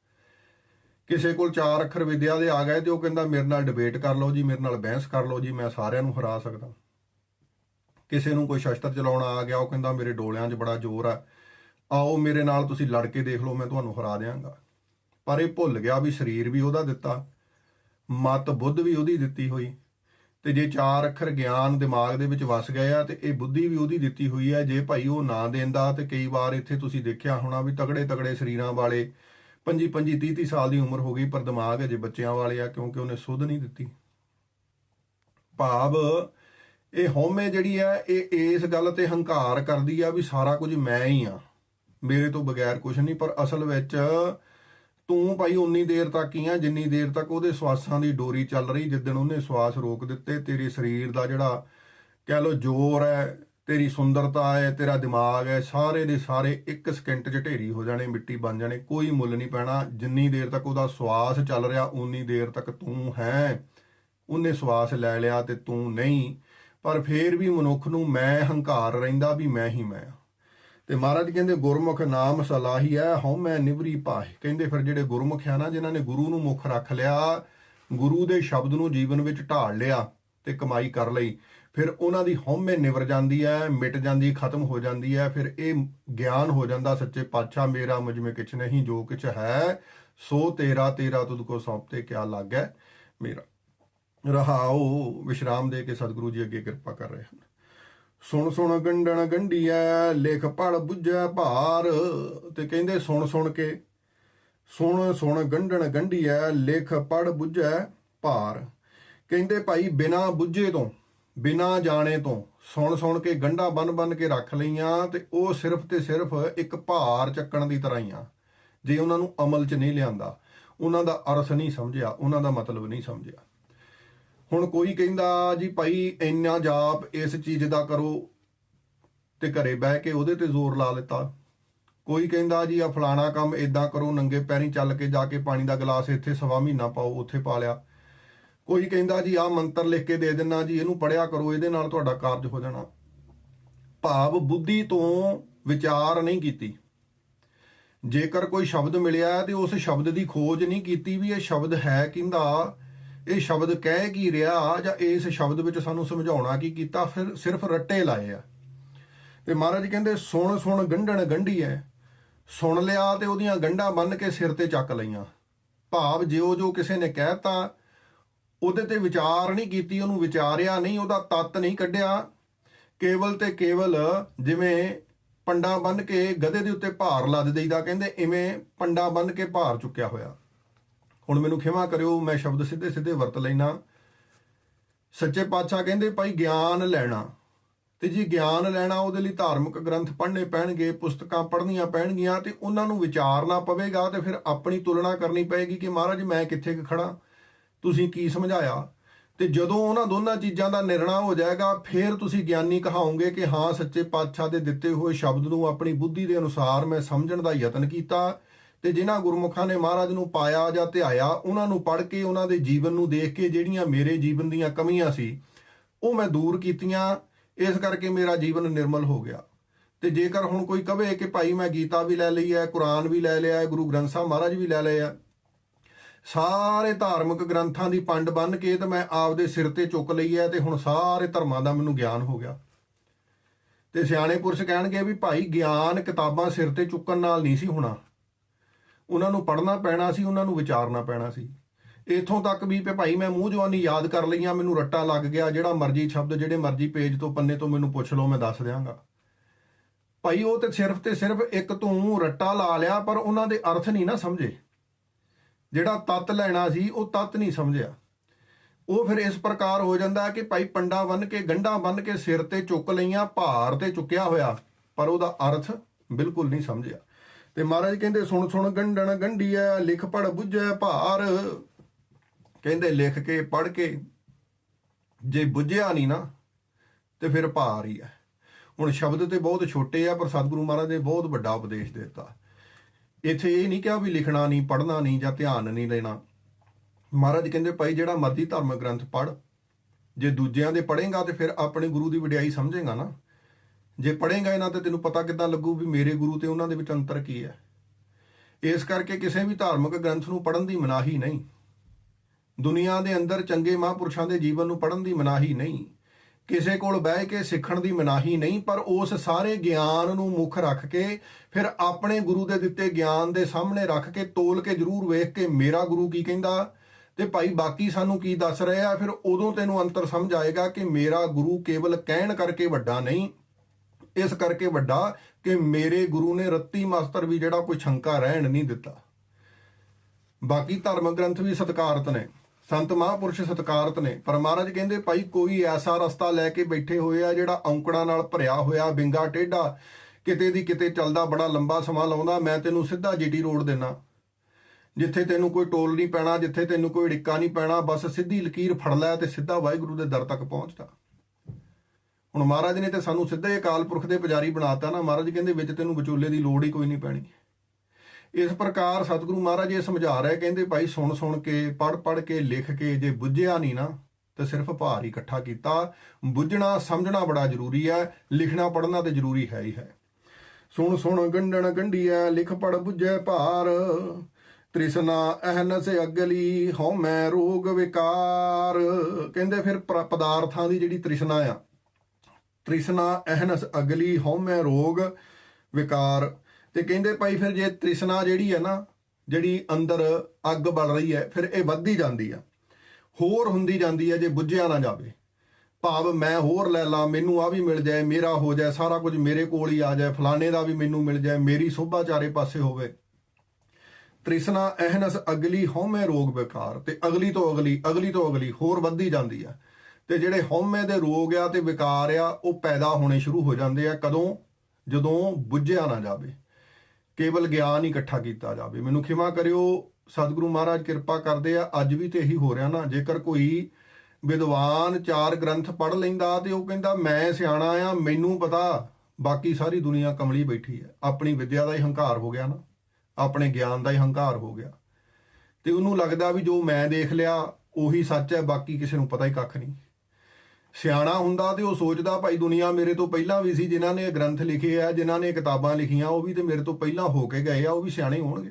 Speaker 1: ਕਿਸੇ ਕੋਲ ਚਾਰ ਅੱਖਰ ਵਿਦਿਆ ਦੇ ਆ ਗਏ ਤੇ ਉਹ ਕਹਿੰਦਾ ਮੇਰੇ ਨਾਲ ਡਿਬੇਟ ਕਰ ਲਓ ਜੀ, ਮੇਰੇ ਨਾਲ ਬਹਿਸ ਕਰ ਲਓ ਜੀ, ਮੈਂ ਸਾਰਿਆਂ ਨੂੰ ਹਰਾ ਸਕਦਾ। ਕਿਸੇ ਨੂੰ ਕੋਈ ਸ਼ਸਤਰ ਚਲਾਉਣਾ ਆ ਗਿਆ, ਉਹ ਕਹਿੰਦਾ ਮੇਰੇ ਡੋਲਿਆਂ 'ਚ ਬੜਾ ਜ਼ੋਰ ਆ। ਆਓ ਮੇਰੇ ਨਾਲ ਤੁਸੀਂ ਲੜ ਕੇ ਦੇਖ ਲਓ, ਮੈਂ ਤੁਹਾਨੂੰ ਹਰਾ ਦਿਆਂਗਾ। ਪਰ ਇਹ ਭੁੱਲ ਗਿਆ ਵੀ ਸਰੀਰ ਵੀ ਉਹਦਾ ਦਿੱਤਾ, ਮਤ ਬੁੱਧ ਵੀ ਉਹਦੀ ਦਿੱਤੀ ਹੋਈ। ਤੇ ਜੇ ਚਾਰ ਅੱਖਰ ਗਿਆਨ ਦਿਮਾਗ ਦੇ ਵਿੱਚ ਵਸ ਗਏ ਆ ਤੇ ਇਹ ਬੁੱਧੀ ਵੀ ਉਹਦੀ ਦਿੱਤੀ ਹੋਈ ਹੈ ਜੇ ਭਾਈ ਉਹ ਨਾ ਦੇਂਦਾ ਤੇ ਕਈ ਵਾਰ ਇੱਥੇ ਤੁਸੀਂ ਦੇਖਿਆ ਹੋਣਾ ਵੀ ਤਗੜੇ ਤਗੜੇ ਸਰੀਰਾਂ ਵਾਲੇ ਪੰਜੀ ਪੰਜੀ 30 30 ਸਾਲ ਦੀ ਉਮਰ ਹੋ ਗਈ, ਪਰ ਦਿਮਾਗ ਅਜੇ ਬੱਚਿਆਂ ਵਾਲੇ ਆ ਕਿਉਂਕਿ ਉਹਨੇ ਸੁੱਧ ਨਹੀਂ ਦਿੱਤੀ। ਭਾਵ ਇਹ ਹਉਮੈ ਜਿਹੜੀ ਹੈ ਇਹ ਇਸ ਗੱਲ ਤੇ ਹੰਕਾਰ ਕਰਦੀ ਆ ਵੀ ਸਾਰਾ ਕੁਝ ਮੈਂ ਹੀ ਆ। ਮੇਰੇ ਤੋਂ ਬਗੈਰ ਕੁਝ ਨਹੀਂ, ਪਰ ਅਸਲ ਵਿੱਚ ਤੂੰ ਭਾਈ ਉਨੀ ਦੇਰ ਤੱਕ ਹੀ ਆ, ਜਿੰਨੀ ਦੇਰ ਤੱਕ ਉਹਦੇ ਸਵਾਸਾਂ ਦੀ ਡੋਰੀ ਚੱਲ ਰਹੀ ਜਿੱਦਣ ਉਹਨੇ ਸਵਾਸ ਰੋਕ ਦਿੱਤੇ, ਤੇਰੇ ਸਰੀਰ ਦਾ ਜਿਹੜਾ ਕਹਿ ਲੋ ਜ਼ੋਰ ਹੈ, ਤੇਰੀ ਸੁੰਦਰਤਾ ਹੈ, ਤੇਰਾ ਦਿਮਾਗ ਹੈ, ਸਾਰੇ ਦੇ ਸਾਰੇ ਇੱਕ ਸਕਿੰਟ 'ਚ ਢੇਰੀ ਹੋ ਜਾਣੇ, ਮਿੱਟੀ ਬਣ ਜਾਣੇ, ਕੋਈ ਮੁੱਲ ਨਹੀਂ ਪੈਣਾ, ਜਿੰਨੀ ਦੇਰ ਤੱਕ ਉਹਦਾ ਸਵਾਸ ਚੱਲ ਰਿਹਾ, ਉਨੀ ਦੇਰ ਤੱਕ ਤੂੰ ਹੈ ਉਹਨੇ ਸਵਾਸ ਲੈ ਲਿਆ ਤੇ ਤੂੰ ਨਹੀਂ, ਪਰ ਫੇਰ ਵੀ ਮਨੁੱਖ ਨੂੰ ਮੈਂ ਹੰਕਾਰ ਰਹਿੰਦਾ ਵੀ ਮੈਂ ਹੀ ਮੈਂ ਹਾਂ। ਤੇ ਮਹਾਰਾਜ ਕਹਿੰਦੇ, ਗੁਰਮੁਖ ਨਾਮ ਸਲਾਹੀ ਹੈ ਹਉ ਨਿਵਰੀ ਪਾਹੇ। ਕਹਿੰਦੇ ਫਿਰ ਜਿਹੜੇ ਗੁਰਮੁਖ ਆ ਨਾ, ਜਿਨ੍ਹਾਂ ਨੇ ਗੁਰੂ ਨੂੰ ਮੁੱਖ ਰੱਖ ਲਿਆ, ਗੁਰੂ ਦੇ ਸ਼ਬਦ ਨੂੰ ਜੀਵਨ ਵਿੱਚ ਢਾਲ ਲਿਆ ਤੇ ਕਮਾਈ ਕਰ ਲਈ, ਫਿਰ ਉਹਨਾਂ ਦੀ ਹਉਮੈ ਨਿਵਰ ਜਾਂਦੀ ਹੈ ਮਿਟ ਜਾਂਦੀ ਖਤਮ ਹੋ ਜਾਂਦੀ ਹੈ ਫਿਰ ਇਹ ਗਿਆਨ ਹੋ ਜਾਂਦਾ ਸੱਚੇ ਪਾਤਸ਼ਾਹ, ਮੇਰਾ ਮੁਝ ਮੇ ਕਿਛ ਨਹੀਂ, ਜੋ ਕਿਛ ਹੈ, ਸੋ ਤੇਰਾ ਤੇਰਾ ਤੁਧ ਕੋ ਸੌਂਪਤੇ, ਕਿਆ ਲੱਗੈ ਮੇਰਾ? ਰਹਾਓ ਵਿਸ਼ਰਾਮ ਦੇ ਕੇ ਸਤਿਗੁਰੂ ਜੀ ਅੱਗੇ ਕਿਰਪਾ ਕਰ ਰਹੇ ਹਨ। ਸੁਣ ਸੁਣ ਗੰਡਣ ਗੰਢੀਐ ਲਿਖ ਪੜ ਬੁੱਝੈ ਭਾਰ। ਤੇ ਕਹਿੰਦੇ ਸੁਣ ਸੁਣ ਕੇ, ਸੁਣ ਸੁਣ ਗੰਢਣ ਗੰਢੀਐ ਲਿਖ ਪੜ ਬੁੱਝੈ ਭਾਰ। ਕਹਿੰਦੇ ਭਾਈ ਬਿਨਾ ਬੁੱਝੇ ਤੋਂ, ਬਿਨਾ ਜਾਣੇ ਤੋਂ, ਸੁਣ ਸੁਣ ਕੇ ਗੰਢਾਂ ਬੰਨ ਬੰਨ ਕੇ ਰੱਖ ਲਈਆਂ ਤੇ ਉਹ ਸਿਰਫ ਤੇ ਸਿਰਫ ਇੱਕ ਭਾਰ ਚੱਕਣ ਦੀ ਤਰ੍ਹਾਂ ਹੀ ਆ। ਜੇ ਉਹਨਾਂ ਨੂੰ ਅਮਲ 'ਚ ਨਹੀਂ ਲਿਆਂਦਾ, ਉਹਨਾਂ ਦਾ ਅਰਥ ਨਹੀਂ ਸਮਝਿਆ, ਉਹਨਾਂ ਦਾ ਮਤਲਬ ਨਹੀਂ ਸਮਝਿਆ। ਹੁਣ ਕੋਈ ਕਹਿੰਦਾ ਜੀ ਭਾਈ ਇੰਨਾ ਜਾਪ ਇਸ ਚੀਜ਼ ਦਾ ਕਰੋ ਤੇ ਘਰੇ ਬਹਿ ਕੇ ਉਹਦੇ ਤੇ ਜ਼ੋਰ ਲਾ ਲਿੱਤਾ। ਕੋਈ ਕਹਿੰਦਾ ਜੀ ਆ ਫਲਾਣਾ ਕੰਮ ਇਦਾਂ ਕਰੋ, ਨੰਗੇ ਪੈਰੀਂ ਚੱਲ ਕੇ ਜਾ ਕੇ ਪਾਣੀ ਦਾ ਗਲਾਸ ਇੱਥੇ ਸਵਾ ਮਹੀਨਾ ਪਾਓ, ਉੱਥੇ ਪਾ ਲਿਆ। ਕੋਈ ਕਹਿੰਦਾ ਜੀ ਆ ਮੰਤਰ ਲਿਖ ਕੇ ਦੇ ਦੇਣਾ ਜੀ, ਇਹਨੂੰ ਪੜਿਆ ਕਰੋ, ਇਹਦੇ ਨਾਲ ਤੁਹਾਡਾ ਕਾਰਜ ਹੋ ਜਾਣਾ। ਭਾਵ ਬੁੱਧੀ ਤੋਂ ਵਿਚਾਰ ਨਹੀਂ ਕੀਤੀ। ਜੇਕਰ ਕੋਈ ਸ਼ਬਦ ਮਿਲਿਆ ਤੇ ਉਸ ਸ਼ਬਦ ਦੀ ਖੋਜ ਨਹੀਂ ਕੀਤੀ ਵੀ ਇਹ ਸ਼ਬਦ ਹੈ ਕਿੰਦਾ ਇਹ ਸ਼ਬਦ ਕਹਿ ਕੀ ਰਿਹਾ ਜਾਂ ਇਸ ਸ਼ਬਦ ਵਿੱਚ ਸਾਨੂੰ ਸਮਝਾਉਣਾ ਕੀ ਕੀਤਾ, ਫਿਰ ਸਿਰਫ ਰੱਟੇ ਲਾਏ ਆ। ਤੇ ਮਹਾਰਾਜ ਕਹਿੰਦੇ, ਸੁਣ ਸੁਣ, ਗੰਢਣ, ਗੰਢੀ ਐ। ਸੁਣ ਲਿਆ ਤੇ ਉਹਦੀਆਂ ਗੰਢਾਂ ਬੰਨ ਕੇ ਸਿਰ ਤੇ ਚੱਕ ਲਈਆਂ। ਭਾਵ ਜਿਉ ਜੋ ਕਿਸੇ ਨੇ ਕਹਿਤਾ ਉਹਦੇ ਤੇ ਵਿਚਾਰ ਨਹੀਂ ਕੀਤੀ, ਉਹਨੂੰ ਵਿਚਾਰਿਆ ਨਹੀਂ, ਉਹਦਾ ਤੱਤ ਨਹੀਂ ਕੱਢਿਆ। ਕੇਵਲ ਤੇ ਕੇਵਲ ਜਿਵੇਂ ਪੰਡਾ ਬੰਨ ਕੇ ਗਧੇ ਦੇ ਉੱਤੇ ਭਾਰ ਲੱਦ ਦੇਈਦਾ, ਕਹਿੰਦੇ ਇਵੇਂ ਪੰਡਾ ਬੰਨ ਕੇ ਭਾਰ ਚੁੱਕਿਆ ਹੋਇਆ। ਹੁਣ ਮੈਨੂੰ ਖਿਮਾ ਕਰਿਓ, ਮੈਂ ਸ਼ਬਦ ਸਿੱਧੇ ਸਿੱਧੇ ਵਰਤ ਲੈਣਾ ਸੱਚੇ ਪਾਤਸ਼ਾਹ ਕਹਿੰਦੇ, ਭਾਈ ਗਿਆਨ ਲੈਣਾ। ਤੇ ਜੀ ਗਿਆਨ ਲੈਣਾ, ਉਹਦੇ ਲਈ ਧਾਰਮਿਕ ਗ੍ਰੰਥ ਪੜ੍ਹਨੇ ਪੈਣਗੇ, ਪੁਸਤਕਾਂ ਪੜ੍ਹਨੀਆਂ ਪੈਣਗੀਆਂ, ਤੇ ਉਹਨਾਂ ਨੂੰ ਵਿਚਾਰਨਾ ਪਵੇਗਾ, ਤੇ ਫਿਰ ਆਪਣੀ ਤੁਲਨਾ ਕਰਨੀ ਪਏਗੀ ਕਿ, ਮਹਾਰਾਜ, ਮੈਂ ਕਿੱਥੇ ਕੁ ਖੜਾ ਤੁਸੀਂ ਕੀ ਸਮਝਾਇਆ? ਤੇ ਜਦੋਂ ਉਹਨਾਂ ਦੋਨਾਂ ਚੀਜ਼ਾਂ ਦਾ ਨਿਰਣਾ ਹੋ ਜਾਏਗਾ, ਫਿਰ ਤੁਸੀਂ ਗਿਆਨੀ ਕਹਾਓਗੇ ਕਿ, ਹਾਂ, ਸੱਚੇ ਪਾਤਸ਼ਾਹ ਦੇ ਦਿੱਤੇ ਹੋਏ ਸ਼ਬਦ ਨੂੰ ਆਪਣੀ ਬੁੱਧੀ ਦੇ ਅਨੁਸਾਰ ਮੈਂ ਸਮਝਣ ਦਾ ਯਤਨ ਕੀਤਾ। ਤੇ ਜਿਨ੍ਹਾਂ ਗੁਰਮੁਖਾਂ ਨੇ ਮਹਾਰਾਜ ਨੂੰ ਪਾਇਆ ਜਾਂ ਧਿਆਇਆ, ਉਹਨਾਂ ਨੂੰ ਪੜ੍ਹ ਕੇ ਉਹਨਾਂ ਦੇ ਜੀਵਨ ਨੂੰ ਦੇਖ ਕੇ ਜਿਹੜੀਆਂ ਮੇਰੇ ਜੀਵਨ ਦੀਆਂ ਕਮੀਆਂ ਸੀ, ਉਹ ਮੈਂ ਦੂਰ ਕੀਤੀਆਂ, ਇਸ ਕਰਕੇ ਮੇਰਾ ਜੀਵਨ ਨਿਰਮਲ ਹੋ ਗਿਆ। ਤੇ ਜੇਕਰ ਹੁਣ ਕੋਈ ਕਵੇ ਕਿ ਭਾਈ ਮੈਂ ਗੀਤਾ ਵੀ ਲੈ ਲਈ ਹੈ, ਕੁਰਾਨ ਵੀ ਲੈ ਲਿਆ ਹੈ, ਗੁਰੂ ਗ੍ਰੰਥ ਸਾਹਿਬ ਮਹਾਰਾਜ ਵੀ ਲੈ ਲਏ ਆ, ਸਾਰੇ ਧਾਰਮਿਕ ਗ੍ਰੰਥਾਂ ਦੀ ਪੰਡ ਬੰਨ ਕੇ ਤੇ ਮੈਂ ਆਪਦੇ ਸਿਰ ਤੇ ਚੁੱਕ ਲਈ ਹੈ ਤੇ ਹੁਣ ਸਾਰੇ ਧਰਮਾਂ ਦਾ ਮੈਨੂੰ ਗਿਆਨ ਹੋ ਗਿਆ। ਤੇ ਸਿਆਣੇ ਪੁਰਸ਼ ਕਹਿਣਗੇ ਵੀ ਭਾਈ ਗਿਆਨ ਕਿਤਾਬਾਂ ਸਿਰ ਤੇ ਚੁੱਕਣ ਨਾਲ ਨਹੀਂ ਸੀ ਹੋਣਾ। ਉਹਨਾਂ ਨੂੰ ਪੜ੍ਹਨਾ ਪੈਣਾ ਸੀ, ਉਹਨਾਂ ਨੂੰ ਵਿਚਾਰਨਾ ਪੈਣਾ ਸੀ। ਇਥੋਂ ਤੱਕ ਵੀ ਵੀ ਭਾਈ ਮੈਂ ਮੂੰਹ ਜਵਾਨੀ ਯਾਦ ਕਰ ਲਈਆਂ, ਮੈਨੂੰ ਰੱਟਾ ਲੱਗ ਗਿਆ, ਜਿਹੜਾ ਮਰਜ਼ੀ ਸ਼ਬਦ, ਜਿਹੜੇ ਮਰਜ਼ੀ ਪੇਜ ਤੋਂ, ਪੰਨੇ ਤੋਂ ਮੈਨੂੰ ਪੁੱਛ ਲਓ, ਮੈਂ ਦੱਸ ਦਿਆਂਗਾ। ਭਾਈ ਉਹ ਤੇ ਸਿਰਫ ਤੇ ਸਿਰਫ ਇੱਕ ਤੂੰ ਰੱਟਾ ਲਾ ਲਿਆ, ਪਰ ਉਹਨਾਂ ਦੇ ਅਰਥ ਨਹੀਂ ਨਾ ਸਮਝੇ। ਜਿਹੜਾ ਤੱਤ ਲੈਣਾ ਸੀ, ਉਹ ਤੱਤ ਨਹੀਂ ਸਮਝਿਆ। ਉਹ ਫਿਰ ਇਸ ਪ੍ਰਕਾਰ ਹੋ ਜਾਂਦਾ ਕਿ ਭਾਈ ਪੰਡਾ ਬੰਨ ਕੇ, ਗੰਢਾ ਬੰਨ ਕੇ ਸਿਰ ਤੇ ਚੁੱਕ ਲਈਆਂ, ਭਾਰ ਤੇ ਚੁੱਕਿਆ ਹੋਇਆ, ਪਰ ਉਹਦਾ ਅਰਥ ਬਿਲਕੁਲ ਨਹੀਂ ਸਮਝਿਆ। ਤੇ ਮਹਾਰਾਜ ਕਹਿੰਦੇ, ਸੁਣ ਸੁਣ ਗੰਢਣ ਗੰਢੀਐ, ਲਿਖ ਪੜ ਬੁੱਝੈ ਭਾਰ। ਕਹਿੰਦੇ, ਲਿਖ ਕੇ, ਪੜ ਕੇ, ਜੇ ਬੁੱਝਿਆ ਨਹੀਂ ਨਾ, ਤੇ ਫਿਰ ਭਾਰ ਹੀ ਹੈ ਹੁਣ ਸ਼ਬਦ ਤੇ ਬਹੁਤ ਛੋਟੇ ਆ, ਪਰ ਸਤਿਗੁਰੂ ਮਹਾਰਾਜ ਨੇ ਬਹੁਤ ਵੱਡਾ ਉਪਦੇਸ਼ ਦਿੱਤਾ। ਇੱਥੇ ਇਹ ਨਹੀਂ ਕਿਹਾ ਵੀ ਲਿਖਣਾ ਨਹੀਂ ਪੜ੍ਹਨਾ ਨਹੀਂ ਜਾਂ ਧਿਆਨ ਨਹੀਂ ਲੈਣਾ ਮਹਾਰਾਜ ਕਹਿੰਦੇ, ਭਾਈ, ਜਿਹੜਾ ਮਰਜ਼ੀ ਧਰਮ ਗ੍ਰੰਥ ਪੜ੍ਹ। ਜੇ ਦੂਜਿਆਂ ਦੇ ਪੜ੍ਹੇਗਾ ਤੇ ਫਿਰ ਆਪਣੇ ਗੁਰੂ ਦੀ ਵਡਿਆਈ ਸਮਝੇਗਾ ਨਾ। ਜੇ ਪੜ੍ਹੇਗਾ ਇਹਨਾਂ ਤੇ ਤੈਨੂੰ ਪਤਾ ਕਿੱਦਾਂ ਲੱਗੂ ਵੀ ਮੇਰੇ ਗੁਰੂ ਤੇ ਉਹਨਾਂ ਦੇ ਵਿੱਚ ਅੰਤਰ ਕੀ ਹੈ? ਇਸ ਕਰਕੇ ਕਿਸੇ ਵੀ ਧਾਰਮਿਕ ਗ੍ਰੰਥ ਨੂੰ ਪੜ੍ਹਨ ਦੀ ਮਨਾਹੀ ਨਹੀਂ। ਦੁਨੀਆ ਦੇ ਅੰਦਰ ਚੰਗੇ ਮਹਾਂਪੁਰਸ਼ਾਂ ਦੇ ਜੀਵਨ ਨੂੰ ਪੜ੍ਹਨ ਦੀ ਮਨਾਹੀ ਨਹੀਂ। ਕਿਸੇ ਕੋਲ ਬਹਿ ਕੇ ਸਿੱਖਣ ਦੀ ਮਨਾਹੀ ਨਹੀਂ, ਪਰ ਉਸ ਸਾਰੇ ਗਿਆਨ ਨੂੰ ਮੁੱਖ ਰੱਖ ਕੇ, ਫਿਰ ਆਪਣੇ ਗੁਰੂ ਦੇ ਦਿੱਤੇ ਗਿਆਨ ਦੇ ਸਾਹਮਣੇ ਰੱਖ ਕੇ, ਤੋਲ ਕੇ ਜ਼ਰੂਰ ਵੇਖ ਕੇ ਮੇਰਾ ਗੁਰੂ ਕੀ ਕਹਿੰਦਾ? ਤੇ ਭਾਈ ਬਾਕੀ ਸਾਨੂੰ ਕੀ ਦੱਸ ਰਿਹਾ? ਫਿਰ ਉਦੋਂ ਤੈਨੂੰ ਅੰਤਰ ਸਮਝ ਆਏਗਾ ਕਿ ਮੇਰਾ ਗੁਰੂ ਕੇਵਲ ਕਹਿਣ ਕਰਕੇ ਵੱਡਾ ਨਹੀਂ। ਇਸ ਕਰਕੇ ਵੱਡਾ ਕਿ ਮੇਰੇ ਗੁਰੂ ਨੇ ਰੱਤੀ ਮਾਸਟਰ ਵੀ ਜਿਹੜਾ ਕੋਈ ਸ਼ੰਕਾ ਰਹਿਣ ਨਹੀਂ ਦਿੱਤਾ। ਬਾਕੀ ਧਰਮ ਗ੍ਰੰਥ ਵੀ ਸਤਿਕਾਰਤ ਨੇ, ਸੰਤ ਮਹਾਂਪੁਰਸ਼ ਸਤਿਕਾਰਤ ਨੇ, ਪਰ ਮਹਾਰਾਜ ਕਹਿੰਦੇ ਭਾਈ ਕੋਈ ਐਸਾ ਰਸਤਾ ਲੈ ਕੇ ਬੈਠੇ ਹੋਏ ਆ ਜਿਹੜਾ ਔਂਕੜਾਂ ਨਾਲ ਭਰਿਆ ਹੋਇਆ, ਬਿੰਗਾ ਟੇਢਾ, ਕਿਤੇ ਦੀ ਕਿਤੇ ਚੱਲਦਾ ਬੜਾ ਲੰਬਾ ਸਮਾਂ ਲਾਉਂਦਾ, ਮੈਂ ਤੈਨੂੰ ਸਿੱਧਾ ਜੀਟੀ ਰੋਡ ਦੇਣਾ ਜਿੱਥੇ ਤੈਨੂੰ ਕੋਈ ਟੋਲ ਨਹੀਂ ਪੈਣਾ, ਜਿੱਥੇ ਤੈਨੂੰ ਕੋਈ ੜਿੱਕਾ ਨਹੀਂ ਪੈਣਾ, ਬਸ ਸਿੱਧੀ ਲਕੀਰ ਫੜ ਲੈ ਤੇ ਸਿੱਧਾ ਵਾਹਿਗੁਰੂ ਦੇ ਦਰ ਤੱਕ ਪਹੁੰਚਦਾ। ਹੁਣ ਮਹਾਰਾਜ ਨੇ ਤੇ ਸਾਨੂੰ ਸਿੱਧੇ ਅਕਾਲ ਪੁਰਖ ਦੇ ਪੁਜਾਰੀ ਬਣਾਤਾ ਨਾ, ਮਹਾਰਾਜ ਕਹਿੰਦੇ ਵਿੱਚ ਤੈਨੂੰ ਵਿਚੋਲੇ ਦੀ ਲੋੜ ਹੀ ਕੋਈ ਨਹੀਂ ਪੈਣੀ। ਇਸ ਪ੍ਰਕਾਰ ਸਤਿਗੁਰੂ ਮਹਾਰਾਜ ਇਹ ਸਮਝਾ ਰਹੇ, ਕਹਿੰਦੇ ਭਾਈ ਸੁਣ ਸੁਣ ਕੇ ਪੜ ਪੜ ਕੇ, ਲਿਖ ਕੇ ਜੇ ਬੁੱਝਿਆ ਨਹੀਂ ਨਾ, ਤੇ ਸਿਰਫ ਭਾਰ ਹੀ ਇਕੱਠਾ ਕੀਤਾ। ਬੁੱਝਣਾ, ਸਮਝਣਾ ਬੜਾ ਜ਼ਰੂਰੀ ਹੈ, ਲਿਖਣਾ ਪੜਨਾ ਤੇ ਜ਼ਰੂਰੀ ਹੈ ਹੀ ਹੈ। ਸੁਣ ਸੁਣ ਗੰਢਣ ਗੰਢੀਐ, ਲਿਖ ਪੜ ਬੁੱਝੈ ਭਾਰ। ਤ੍ਰਿਸ਼ਨਾ ਅਹਨਸ ਅਗਲੀ ਹਉਮੈ ਰੋਗ ਵਿਕਾਰ। ਕਹਿੰਦੇ ਫਿਰ ਪ- ਪਦਾਰਥਾਂ ਦੀ ਜਿਹੜੀ ਤ੍ਰਿਸ਼ਨਾ ਆ ਤ੍ਰਿਸ਼ਨਾ ਅਹਨਸ ਅਗਲੀ ਹਉਮੈ ਰੋਗ ਵਿਕਾਰ। ਤੇ ਕਹਿੰਦੇ ਭਾਈ ਫਿਰ ਜੇ ਤ੍ਰਿਸ਼ਨਾ ਜਿਹੜੀ ਹੈ ਨਾ, ਜਿਹੜੀ ਅੰਦਰ ਅੱਗ ਬਲ ਰਹੀ ਹੈ, ਫਿਰ ਇਹ ਵੱਧਦੀ ਜਾਂਦੀ ਆ। ਹੋਰ ਹੁੰਦੀ ਜਾਂਦੀ ਹੈ ਜੇ ਬੁੱਝਿਆ ਨਾ ਜਾਵੇ। ਭਾਵ ਮੈਂ ਹੋਰ ਲੈ ਲਾਂ, ਮੈਨੂੰ ਆ ਵੀ ਮਿਲ ਜਾਏ, ਮੇਰਾ ਹੋ ਜਾਏ, ਸਾਰਾ ਕੁਝ ਮੇਰੇ ਕੋਲ ਹੀ ਆ ਜਾਏ, ਫਲਾਣੇ ਦਾ ਵੀ ਮੈਨੂੰ ਮਿਲ ਜਾਏ, ਮੇਰੀ ਸੋਭਾ ਚਾਰੇ ਪਾਸੇ ਹੋਵੇ। ਤ੍ਰਿਸ਼ਨਾ ਅਹਨਸ ਅਗਲੀ ਹਉਮੈ ਰੋਗ ਵਿਕਾਰ। ਤੇ ਅਗਲੀ ਤੋਂ ਅਗਲੀ ਅਗਲੀ ਤੋਂ ਅਗਲੀ ਹੋਰ ਵੱਧਦੀ ਜਾਂਦੀ ਆ। ਤੇ ਜਿਹੜੇ ਹਉਮੈ ਦੇ ਰੋਗ ਆ ਤੇ ਵਿਕਾਰ ਆ, ਉਹ ਪੈਦਾ ਹੋਣੇ ਸ਼ੁਰੂ ਹੋ ਜਾਂਦੇ ਆ ਕਦੋਂ? ਜਦੋਂ ਬੁੱਝਿਆ ਨਾ ਜਾਵੇ। ਕੇਵਲ ਗਿਆਨ ਹੀ ਇਕੱਠਾ ਕੀਤਾ ਜਾਵੇ। ਮੈਨੂੰ ਖਿਮਾ ਕਰਿਓ, ਸਤਿਗੁਰੂ ਮਹਾਰਾਜ ਕਿਰਪਾ ਕਰਦੇ ਆ, ਅੱਜ ਵੀ ਤੇ ਇਹੀ ਹੋ ਰਿਹਾ ਨਾ। ਜੇਕਰ ਕੋਈ ਵਿਦਵਾਨ ਚਾਰ ਗ੍ਰੰਥ ਪੜ੍ਹ ਲੈਂਦਾ ਤੇ ਉਹ ਕਹਿੰਦਾ, ਮੈਂ ਸਿਆਣਾ ਆ, ਮੈਨੂੰ ਪਤਾ, ਬਾਕੀ ਸਾਰੀ ਦੁਨੀਆ ਕਮਲੀ ਬੈਠੀ ਹੈ। ਆਪਣੀ ਵਿਦਿਆ ਦਾ ਹੀ ਹੰਕਾਰ ਹੋ ਗਿਆ ਨਾ। ਆਪਣੇ ਗਿਆਨ ਦਾ ਹੀ ਹੰਕਾਰ ਹੋ ਗਿਆ। ਤੇ ਉਹਨੂੰ ਲੱਗਦਾ ਵੀ ਜੋ ਮੈਂ ਦੇਖ ਲਿਆ, ਉਹੀ ਸੱਚ ਹੈ, ਬਾਕੀ ਕਿਸੇ ਨੂੰ ਪਤਾ ਹੀ ਕੱਖ ਨਹੀਂ। ਸਿਆਣਾ ਹੁੰਦਾ ਤੇ ਉਹ ਸੋਚਦਾ, ਭਾਈ ਦੁਨੀਆ ਮੇਰੇ ਤੋਂ ਪਹਿਲਾਂ ਵੀ ਸੀ, ਜਿਨ੍ਹਾਂ ਨੇ ਗ੍ਰੰਥ ਲਿਖੇ ਆ, ਜਿਨ੍ਹਾਂ ਨੇ ਕਿਤਾਬਾਂ ਲਿਖੀਆਂ, ਉਹ ਵੀ ਤੇ ਮੇਰੇ ਤੋਂ ਪਹਿਲਾਂ ਹੋ ਕੇ ਗਏ ਆ, ਉਹ ਵੀ ਸਿਆਣੇ ਹੋਣਗੇ।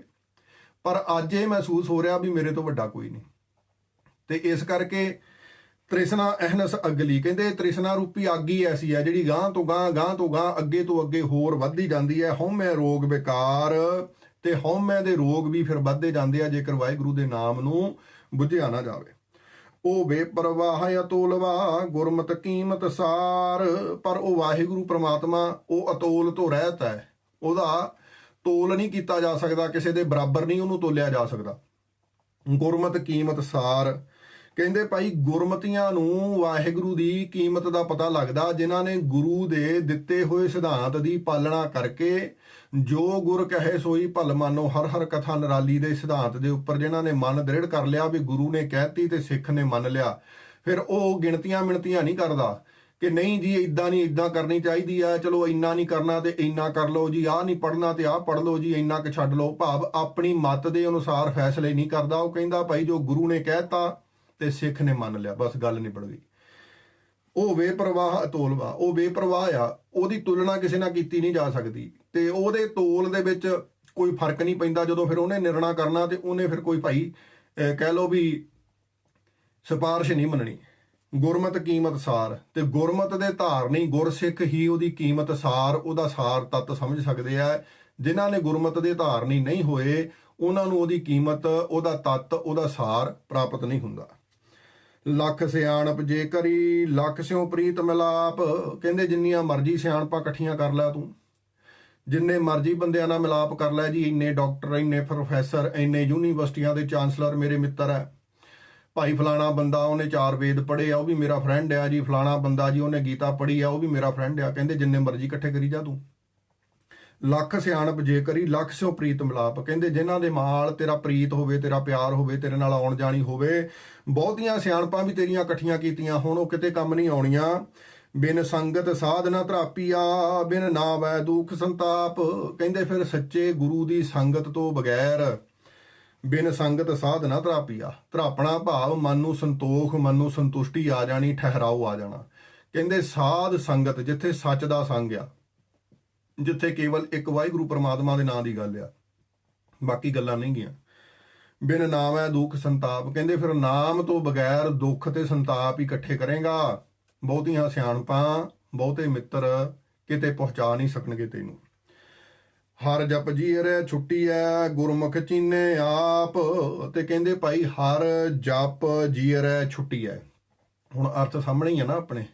Speaker 1: ਪਰ ਅੱਜ ਇਹ ਮਹਿਸੂਸ ਹੋ ਰਿਹਾ ਵੀ ਮੇਰੇ ਤੋਂ ਵੱਡਾ ਕੋਈ ਨਹੀਂ। ਤੇ ਇਸ ਕਰਕੇ ਤ੍ਰਿਸ਼ਨਾ ਅਹਨਸ ਅਗਲੀ ਕਹਿੰਦੇ, ਤ੍ਰਿਸ਼ਨਾ ਰੂਪੀ ਅੱਗ ਹੀ ਐਸੀ ਹੈ ਜਿਹੜੀ ਗਾਂ ਤੋਂ ਗਾਂ ਗਾਂ ਤੋਂ ਗਾਂ ਅੱਗੇ ਤੋਂ ਅੱਗੇ ਹੋਰ ਵੱਧਦੀ ਜਾਂਦੀ ਹੈ। ਹਉਮੈ ਰੋਗ ਵਿਕਾਰ, ਤੇ ਹਉਮੈ ਦੇ ਰੋਗ ਵੀ ਫਿਰ ਵੱਧਦੇ ਜਾਂਦੇ ਆ, ਜੇਕਰ ਵਾਹਿਗੁਰੂ ਦੇ ਨਾਮ ਨੂੰ ਬੁੱਝਿਆ ਨਾ ਜਾਵੇ। ਉਹ ਬੇਪਰਵਾਹ ਅਤੋਲਵਾ ਗੁਰਮਤ ਕੀਮਤ ਸਾਰ। ਪਰ ਉਹ ਵਾਹਿਗੁਰੂ ਪ੍ਰਮਾਤਮਾ, ਉਹ ਅਤੋਲ ਤੋਂ ਰਹਿਤ ਹੈ। ਉਹਦਾ ਤੋਲ ਨਹੀਂ ਕੀਤਾ ਜਾ ਸਕਦਾ, ਕਿਸੇ ਦੇ ਬਰਾਬਰ ਨਹੀਂ ਉਹਨੂੰ ਤੋਲਿਆ ਜਾ ਸਕਦਾ। ਗੁਰਮਤ ਕੀਮਤ ਸਾਰ। ਕਹਿੰਦੇ ਭਾਈ ਗੁਰਮਤੀਆਂ ਨੂੰ ਵਾਹਿਗੁਰੂ ਦੀ ਕੀਮਤ ਦਾ ਪਤਾ ਲੱਗਦਾ, ਜਿਨ੍ਹਾਂ ਨੇ ਗੁਰੂ ਦੇ ਦਿੱਤੇ ਹੋਏ ਸਿਧਾਂਤ ਦੀ ਪਾਲਣਾ ਕਰਕੇ ਜੋ ਗੁਰ ਕਹੇ ਸੋਈ ਭਲ ਮਾਨੋ, ਹਰ ਹਰ ਕਥਾ ਨਰਾਲੀ ਦੇ ਸਿਧਾਂਤ ਦੇ ਉੱਪਰ ਜਿਨ੍ਹਾਂ ਨੇ ਮਨ ਦ੍ਰਿੜ ਕਰ ਲਿਆ ਵੀ ਗੁਰੂ ਨੇ ਕਹਿਤੀ ਤੇ ਸਿੱਖ ਨੇ ਮੰਨ ਲਿਆ, ਫਿਰ ਉਹ ਗਿਣਤੀਆਂ ਮਿਣਤੀਆਂ ਨਹੀਂ ਕਰਦਾ ਕਿ ਨਹੀਂ ਜੀ ਇਦਾਂ ਨਹੀਂ ਇਦਾਂ ਕਰਨੀ ਚਾਹੀਦੀ ਆ, ਚਲੋ ਇੰਨਾ ਨਹੀਂ ਕਰਨਾ ਤੇ ਇੰਨਾ ਕਰ ਲਓ ਜੀ, ਆਹ ਨਹੀਂ ਪੜਨਾ ਤੇ ਆਹ ਪੜ ਲਓ ਜੀ, ਇੰਨਾ ਕੁ ਛੱਡ ਲਓ, ਭਾਵ ਆਪਣੀ ਮਤ ਦੇ ਅਨੁਸਾਰ ਫੈਸਲੇ ਨਹੀਂ ਕਰਦਾ, ਉਹ ਕਹਿੰਦਾ ਭਾਈ ਜੋ ਗੁਰੂ ਨੇ ਕਹਿਤਾ ਤੇ ਸਿੱਖ ਨੇ ਮੰਨ ਲਿਆ, ਬਸ ਗੱਲ ਨਿਬੜ ਗਈ। ਉਹ ਬੇਪਰਵਾਹ ਅਤੋਲਵਾ, ਉਹ ਬੇਪਰਵਾਹ ਆ, ਉਹਦੀ ਤੁਲਨਾ ਕਿਸੇ ਨਾਲ ਕੀਤੀ ਨਹੀਂ ਜਾ ਸਕਦੀ ਤੇ ਉਹਦੇ ਤੋਲ ਦੇ ਵਿੱਚ ਕੋਈ ਫ਼ਰਕ ਨਹੀਂ ਪੈਂਦਾ, ਜਦੋਂ ਫਿਰ ਉਹਨੇ ਨਿਰਣਾ ਕਰਨਾ ਤੇ ਉਹਨੇ ਫਿਰ ਕੋਈ ਭਾਈ ਕਹਿ ਲਓ ਵੀ ਸਿਫਾਰਿਸ਼ ਨਹੀਂ ਮੰਨਣੀ। ਗੁਰਮਤ, ਕੀਮਤ, ਸਾਰ ਤੇ ਗੁਰਮਤ ਦੇ ਧਾਰਨੀ ਗੁਰਸਿੱਖ ਹੀ ਉਹਦੀ ਕੀਮਤ, ਸਾਰ ਉਹਦਾ ਸਾਰ ਤੱਤ ਸਮਝ ਸਕਦੇ ਆ। ਜਿਨ੍ਹਾਂ ਨੇ ਗੁਰਮਤ ਦੇ ਧਾਰਨੀ ਨਹੀਂ ਹੋਏ, ਉਹਨਾਂ ਨੂੰ ਉਹਦੀ ਕੀਮਤ, ਉਹਦਾ ਤੱਤ, ਉਹਦਾ ਸਾਰ ਪ੍ਰਾਪਤ ਨਹੀਂ ਹੁੰਦਾ। ਲੱਖ ਸਿਆਣਪ ਜੇ ਕਰੀ ਲੱਖ ਸਿਉ ਪ੍ਰੀਤ ਮਿਲਾਪ, ਕਹਿੰਦੇ ਜਿੰਨੀਆਂ ਮਰਜ਼ੀ ਸਿਆਣਪਾਂ ਇਕੱਠੀਆਂ ਕਰ ਲੈ ਤੂੰ। ਜਿੰਨੇ ਮਰਜ਼ੀ ਬੰਦਿਆਂ ਨਾਲ ਮਿਲਾਪ ਕਰ ਲੈ ਜੀ, ਇੰਨੇ ਡਾਕਟਰ, ਇੰਨੇ ਪ੍ਰੋਫੈਸਰ, ਇੰਨੇ ਯੂਨੀਵਰਸਿਟੀਆਂ ਦੇ ਚਾਂਸਲਰ ਮੇਰੇ ਮਿੱਤਰ ਹੈ ਭਾਈ ਫਲਾਣਾ ਬੰਦਾ, ਉਹਨੇ ਚਾਰ ਵੇਦ ਪੜ੍ਹੇ ਆ, ਉਹ ਵੀ ਮੇਰਾ ਫਰੈਂਡ ਆ ਜੀ, ਫਲਾਣਾ ਬੰਦਾ ਜੀ, ਉਹਨੇ ਗੀਤਾ ਪੜ੍ਹੀ ਆ, ਉਹ ਵੀ ਮੇਰਾ ਫਰੈਂਡ ਆ, ਕਹਿੰਦੇ ਜਿੰਨੇ ਮਰਜ਼ੀ ਇਕੱਠੇ ਕਰੀ ਜਾ ਤੂੰ। ਲੱਖ ਸਿਆਣਪ ਜੇ ਕਰੀ ਲੱਖ ਸਿਓ ਪ੍ਰੀਤ ਮਿਲਾਪ। ਕਹਿੰਦੇ ਜਿਨ੍ਹਾਂ ਦੇ ਮਾਲ ਤੇਰਾ ਪ੍ਰੀਤ ਹੋਵੇ, ਤੇਰਾ ਪਿਆਰ ਹੋਵੇ, ਤੇਰੇ ਨਾਲ ਆਉਣ ਜਾਣੀ ਹੋਵੇ, ਬਹੁਤੀਆਂ ਸਿਆਣਪਾਂ ਵੀ ਤੇਰੀਆਂ ਇਕੱਠੀਆਂ ਕੀਤੀਆਂ, ਹੁਣ ਉਹ ਕਿਤੇ ਕੰਮ ਨਹੀਂ ਆਉਣੀਆਂ। ਬਿਨ ਸੰਗਤ ਸਾਧਨਾ ਧਰਾਪੀਆ, ਬਿਨ ਨਾਵੈ ਦੁਖ ਸੰਤਾਪ। ਕਹਿੰਦੇ ਫਿਰ ਸੱਚੇ ਗੁਰੂ ਦੀ ਸੰਗਤ ਤੋਂ ਬਗੈਰ ਬਿਨ ਸੰਗਤ ਸਾਧਨਾ ਧਰਾਪੀਆ। ਧਰਾਪਣਾ ਭਾਵ ਮਨ ਨੂੰ ਸੰਤੋਖ, ਮਨ ਨੂੰ ਸੰਤੁਸ਼ਟੀ ਆ ਜਾਣੀ, ਠਹਿਰਾਓ ਆ ਜਾਣਾ। ਕਹਿੰਦੇ ਸਾਧ ਸੰਗਤ, ਜਿੱਥੇ ਸੱਚ ਦਾ ਸੰਗ ਆ। ਜਿੱਥੇ ਕੇਵਲ ਇੱਕ ਵਾਹਿਗੁਰੂ ਪ੍ਰਮਾਤਮਾ ਦੇ ਨਾਂ ਦੀ ਗੱਲ ਆ, ਬਾਕੀ ਗੱਲਾਂ ਨਹੀਂ ਗੀਆਂ ਬਿਨ ਨਾਮ ਹੈ ਦੁੱਖ ਸੰਤਾਪ, ਕਹਿੰਦੇ ਫਿਰ ਨਾਮ ਤੋਂ ਬਗੈਰ ਦੁੱਖ ਤੇ ਸੰਤਾਪ ਇਕੱਠੇ ਕਰੇਗਾ। ਬਹੁਤੀਆਂ ਸਿਆਣਪਾਂ, ਬਹੁਤੇ ਮਿੱਤਰ ਕਿਤੇ ਪਹੁੰਚਾ ਨਹੀਂ ਸਕਣਗੇ ਤੈਨੂੰ। ਹਰ ਜਪ ਜੀ ਰੇ ਛੁੱਟੀ ਐ ਗੁਰਮੁਖ ਚੀਨੇ ਆਪ, ਤੇ ਕਹਿੰਦੇ ਭਾਈ ਹਰ ਜਪ ਜੀ ਰੇ ਛੁੱਟੀ ਐ ਹੁਣ ਅਰਥ ਸਾਹਮਣੇ ਹੀ ਆ ਨਾ ਆਪਣੇ।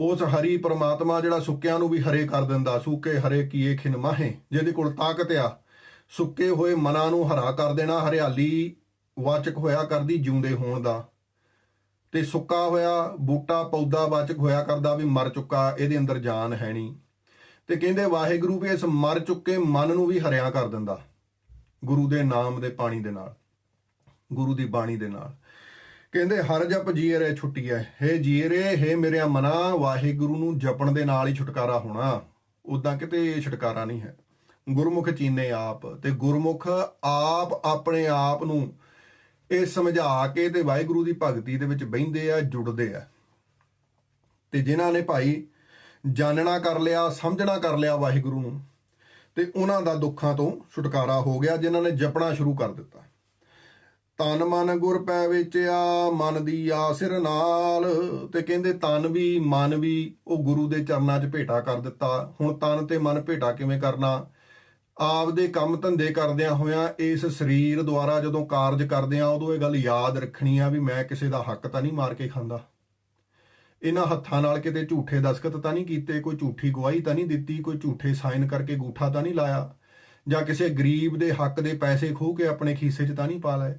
Speaker 1: ਉਸ ਹਰੀ ਪਰਮਾਤਮਾ ਜਿਹੜਾ ਸੁੱਕਿਆਂ ਨੂੰ ਵੀ ਹਰੇ ਕਰ ਦਿੰਦਾ, ਸੁੱਕੇ ਹਰੇ ਕੀਏ ਖਿਨ ਮਾਹੇ, ਜਿਹਦੇ ਕੋਲ ਤਾਕਤ ਆ, ਸੁੱਕੇ ਹੋਏ ਮਨਾਂ ਨੂੰ ਹਰਾ ਕਰ ਦੇਣਾ, ਹਰਿਆਲੀ ਵਾਚਕ ਹੋਇਆ ਕਰਦੀ ਜਿਉਂਦੇ ਹੋਣ ਦਾ। ਤੇ ਸੁੱਕਾ ਹੋਇਆ ਬੂਟਾ, ਪੌਦਾ ਵਾਚਕ ਹੋਇਆ ਕਰਦਾ ਵੀ ਮਰ ਚੁੱਕਾ, ਇਹਦੇ ਅੰਦਰ ਜਾਨ ਹੈ ਨਹੀਂ। ਤੇ ਕਹਿੰਦੇ ਵਾਹਿਗੁਰੂ ਵੀ ਇਸ ਮਰ ਚੁੱਕੇ ਮਨ ਨੂੰ ਵੀ ਹਰਿਆ ਕਰ ਦਿੰਦਾ, ਗੁਰੂ ਦੇ ਨਾਮ ਦੇ ਪਾਣੀ ਦੇ ਨਾਲ, ਗੁਰੂ ਦੀ ਬਾਣੀ ਦੇ ਨਾਲ। ਕਹਿੰਦੇ, ਹਰ ਜਪ ਜੀਏ ਰੇ ਛੁੱਟੀ ਹੈ ਹੇ ਜੀਏ ਰੇ ਹੇ ਮੇਰੇ ਮਨਾ, ਵਾਹਿਗੁਰੂ ਨੂੰ ਜਪਣ ਦੇ ਨਾਲ ਹੀ ਛੁਟਕਾਰਾ ਹੋਣਾ। ਉਦਾਂ ਕਿਤੇ ਛੁਟਕਾਰਾ ਨਹੀਂ ਹੈ। ਗੁਰਮੁਖ ਚੀਨੇ ਆਪ ਤੇ ਗੁਰਮੁਖ ਆਪ ਆਪਣੇ ਆਪ ਨੂੰ ਇਹ ਸਮਝਾ ਕੇ ਤੇ ਵਾਹਿਗੁਰੂ ਦੀ ਭਗਤੀ ਦੇ ਵਿੱਚ ਬਹਿੰਦੇ ਆ, ਜੁੜਦੇ ਆ। ਤੇ ਜਿਨ੍ਹਾਂ ਨੇ ਭਾਈ ਜਾਣਨਾ ਕਰ ਲਿਆ, ਸਮਝਣਾ ਕਰ ਲਿਆ ਵਾਹਿਗੁਰੂ ਨੂੰ ਤੇ ਉਹਨਾਂ ਦਾ ਦੁੱਖਾਂ ਤੋਂ ਛੁਟਕਾਰਾ ਹੋ ਗਿਆ, ਜਿਨ੍ਹਾਂ ਨੇ ਜਪਣਾ ਸ਼ੁਰੂ ਕਰ ਦਿੱਤਾ। ਤਨ ਮਨ ਗੁਰ ਪੈ ਵਿਚਿਆ, ਮਨ ਦੀ ਆਸਿਰ ਨਾਲ। ਤੇ ਕਹਿੰਦੇ ਤਨ ਵੀ, ਮਨ ਵੀ, ਉਹ ਗੁਰੂ ਦੇ ਚਰਨਾਂ 'ਚ ਭੇਟਾ ਕਰ ਦਿੱਤਾ। ਹੁਣ ਤਨ ਤੇ ਮਨ ਭੇਟਾ ਕਿਵੇਂ ਕਰਨਾ? ਆਪਦੇ ਕੰਮ ਧੰਦੇ ਕਰਦਿਆਂ ਹੋਇਆਂ ਇਸ ਸਰੀਰ ਦੁਆਰਾ ਜਦੋਂ ਕਾਰਜ ਕਰਦੇ ਆ ਉਦੋਂ ਇਹ ਗੱਲ ਯਾਦ ਰੱਖਣੀ ਆ ਵੀ ਮੈਂ ਕਿਸੇ ਦਾ ਹੱਕ ਤਾਂ ਨਹੀਂ ਮਾਰ ਕੇ ਖਾਂਦਾ। ਇਹਨਾਂ ਹੱਥਾਂ ਨਾਲ ਕਿਤੇ ਝੂਠੇ ਦਸਖਤ ਤਾਂ ਨਹੀਂ ਕੀਤੇ, ਕੋਈ ਝੂਠੀ ਗਵਾਹੀ ਤਾਂ ਨਹੀਂ ਦਿੱਤੀ, ਕੋਈ ਝੂਠੇ ਸਾਈਨ ਕਰਕੇ ਗੂਠਾ ਤਾਂ ਨਹੀਂ ਲਾਇਆ। ਜਾਂ ਕਿਸੇ ਗਰੀਬ ਦੇ ਹੱਕ ਦੇ ਪੈਸੇ ਖੋਹ ਕੇ ਆਪਣੇ ਖੀਸੇ 'ਚ ਤਾਂ ਨਹੀਂ ਪਾ ਲਏ।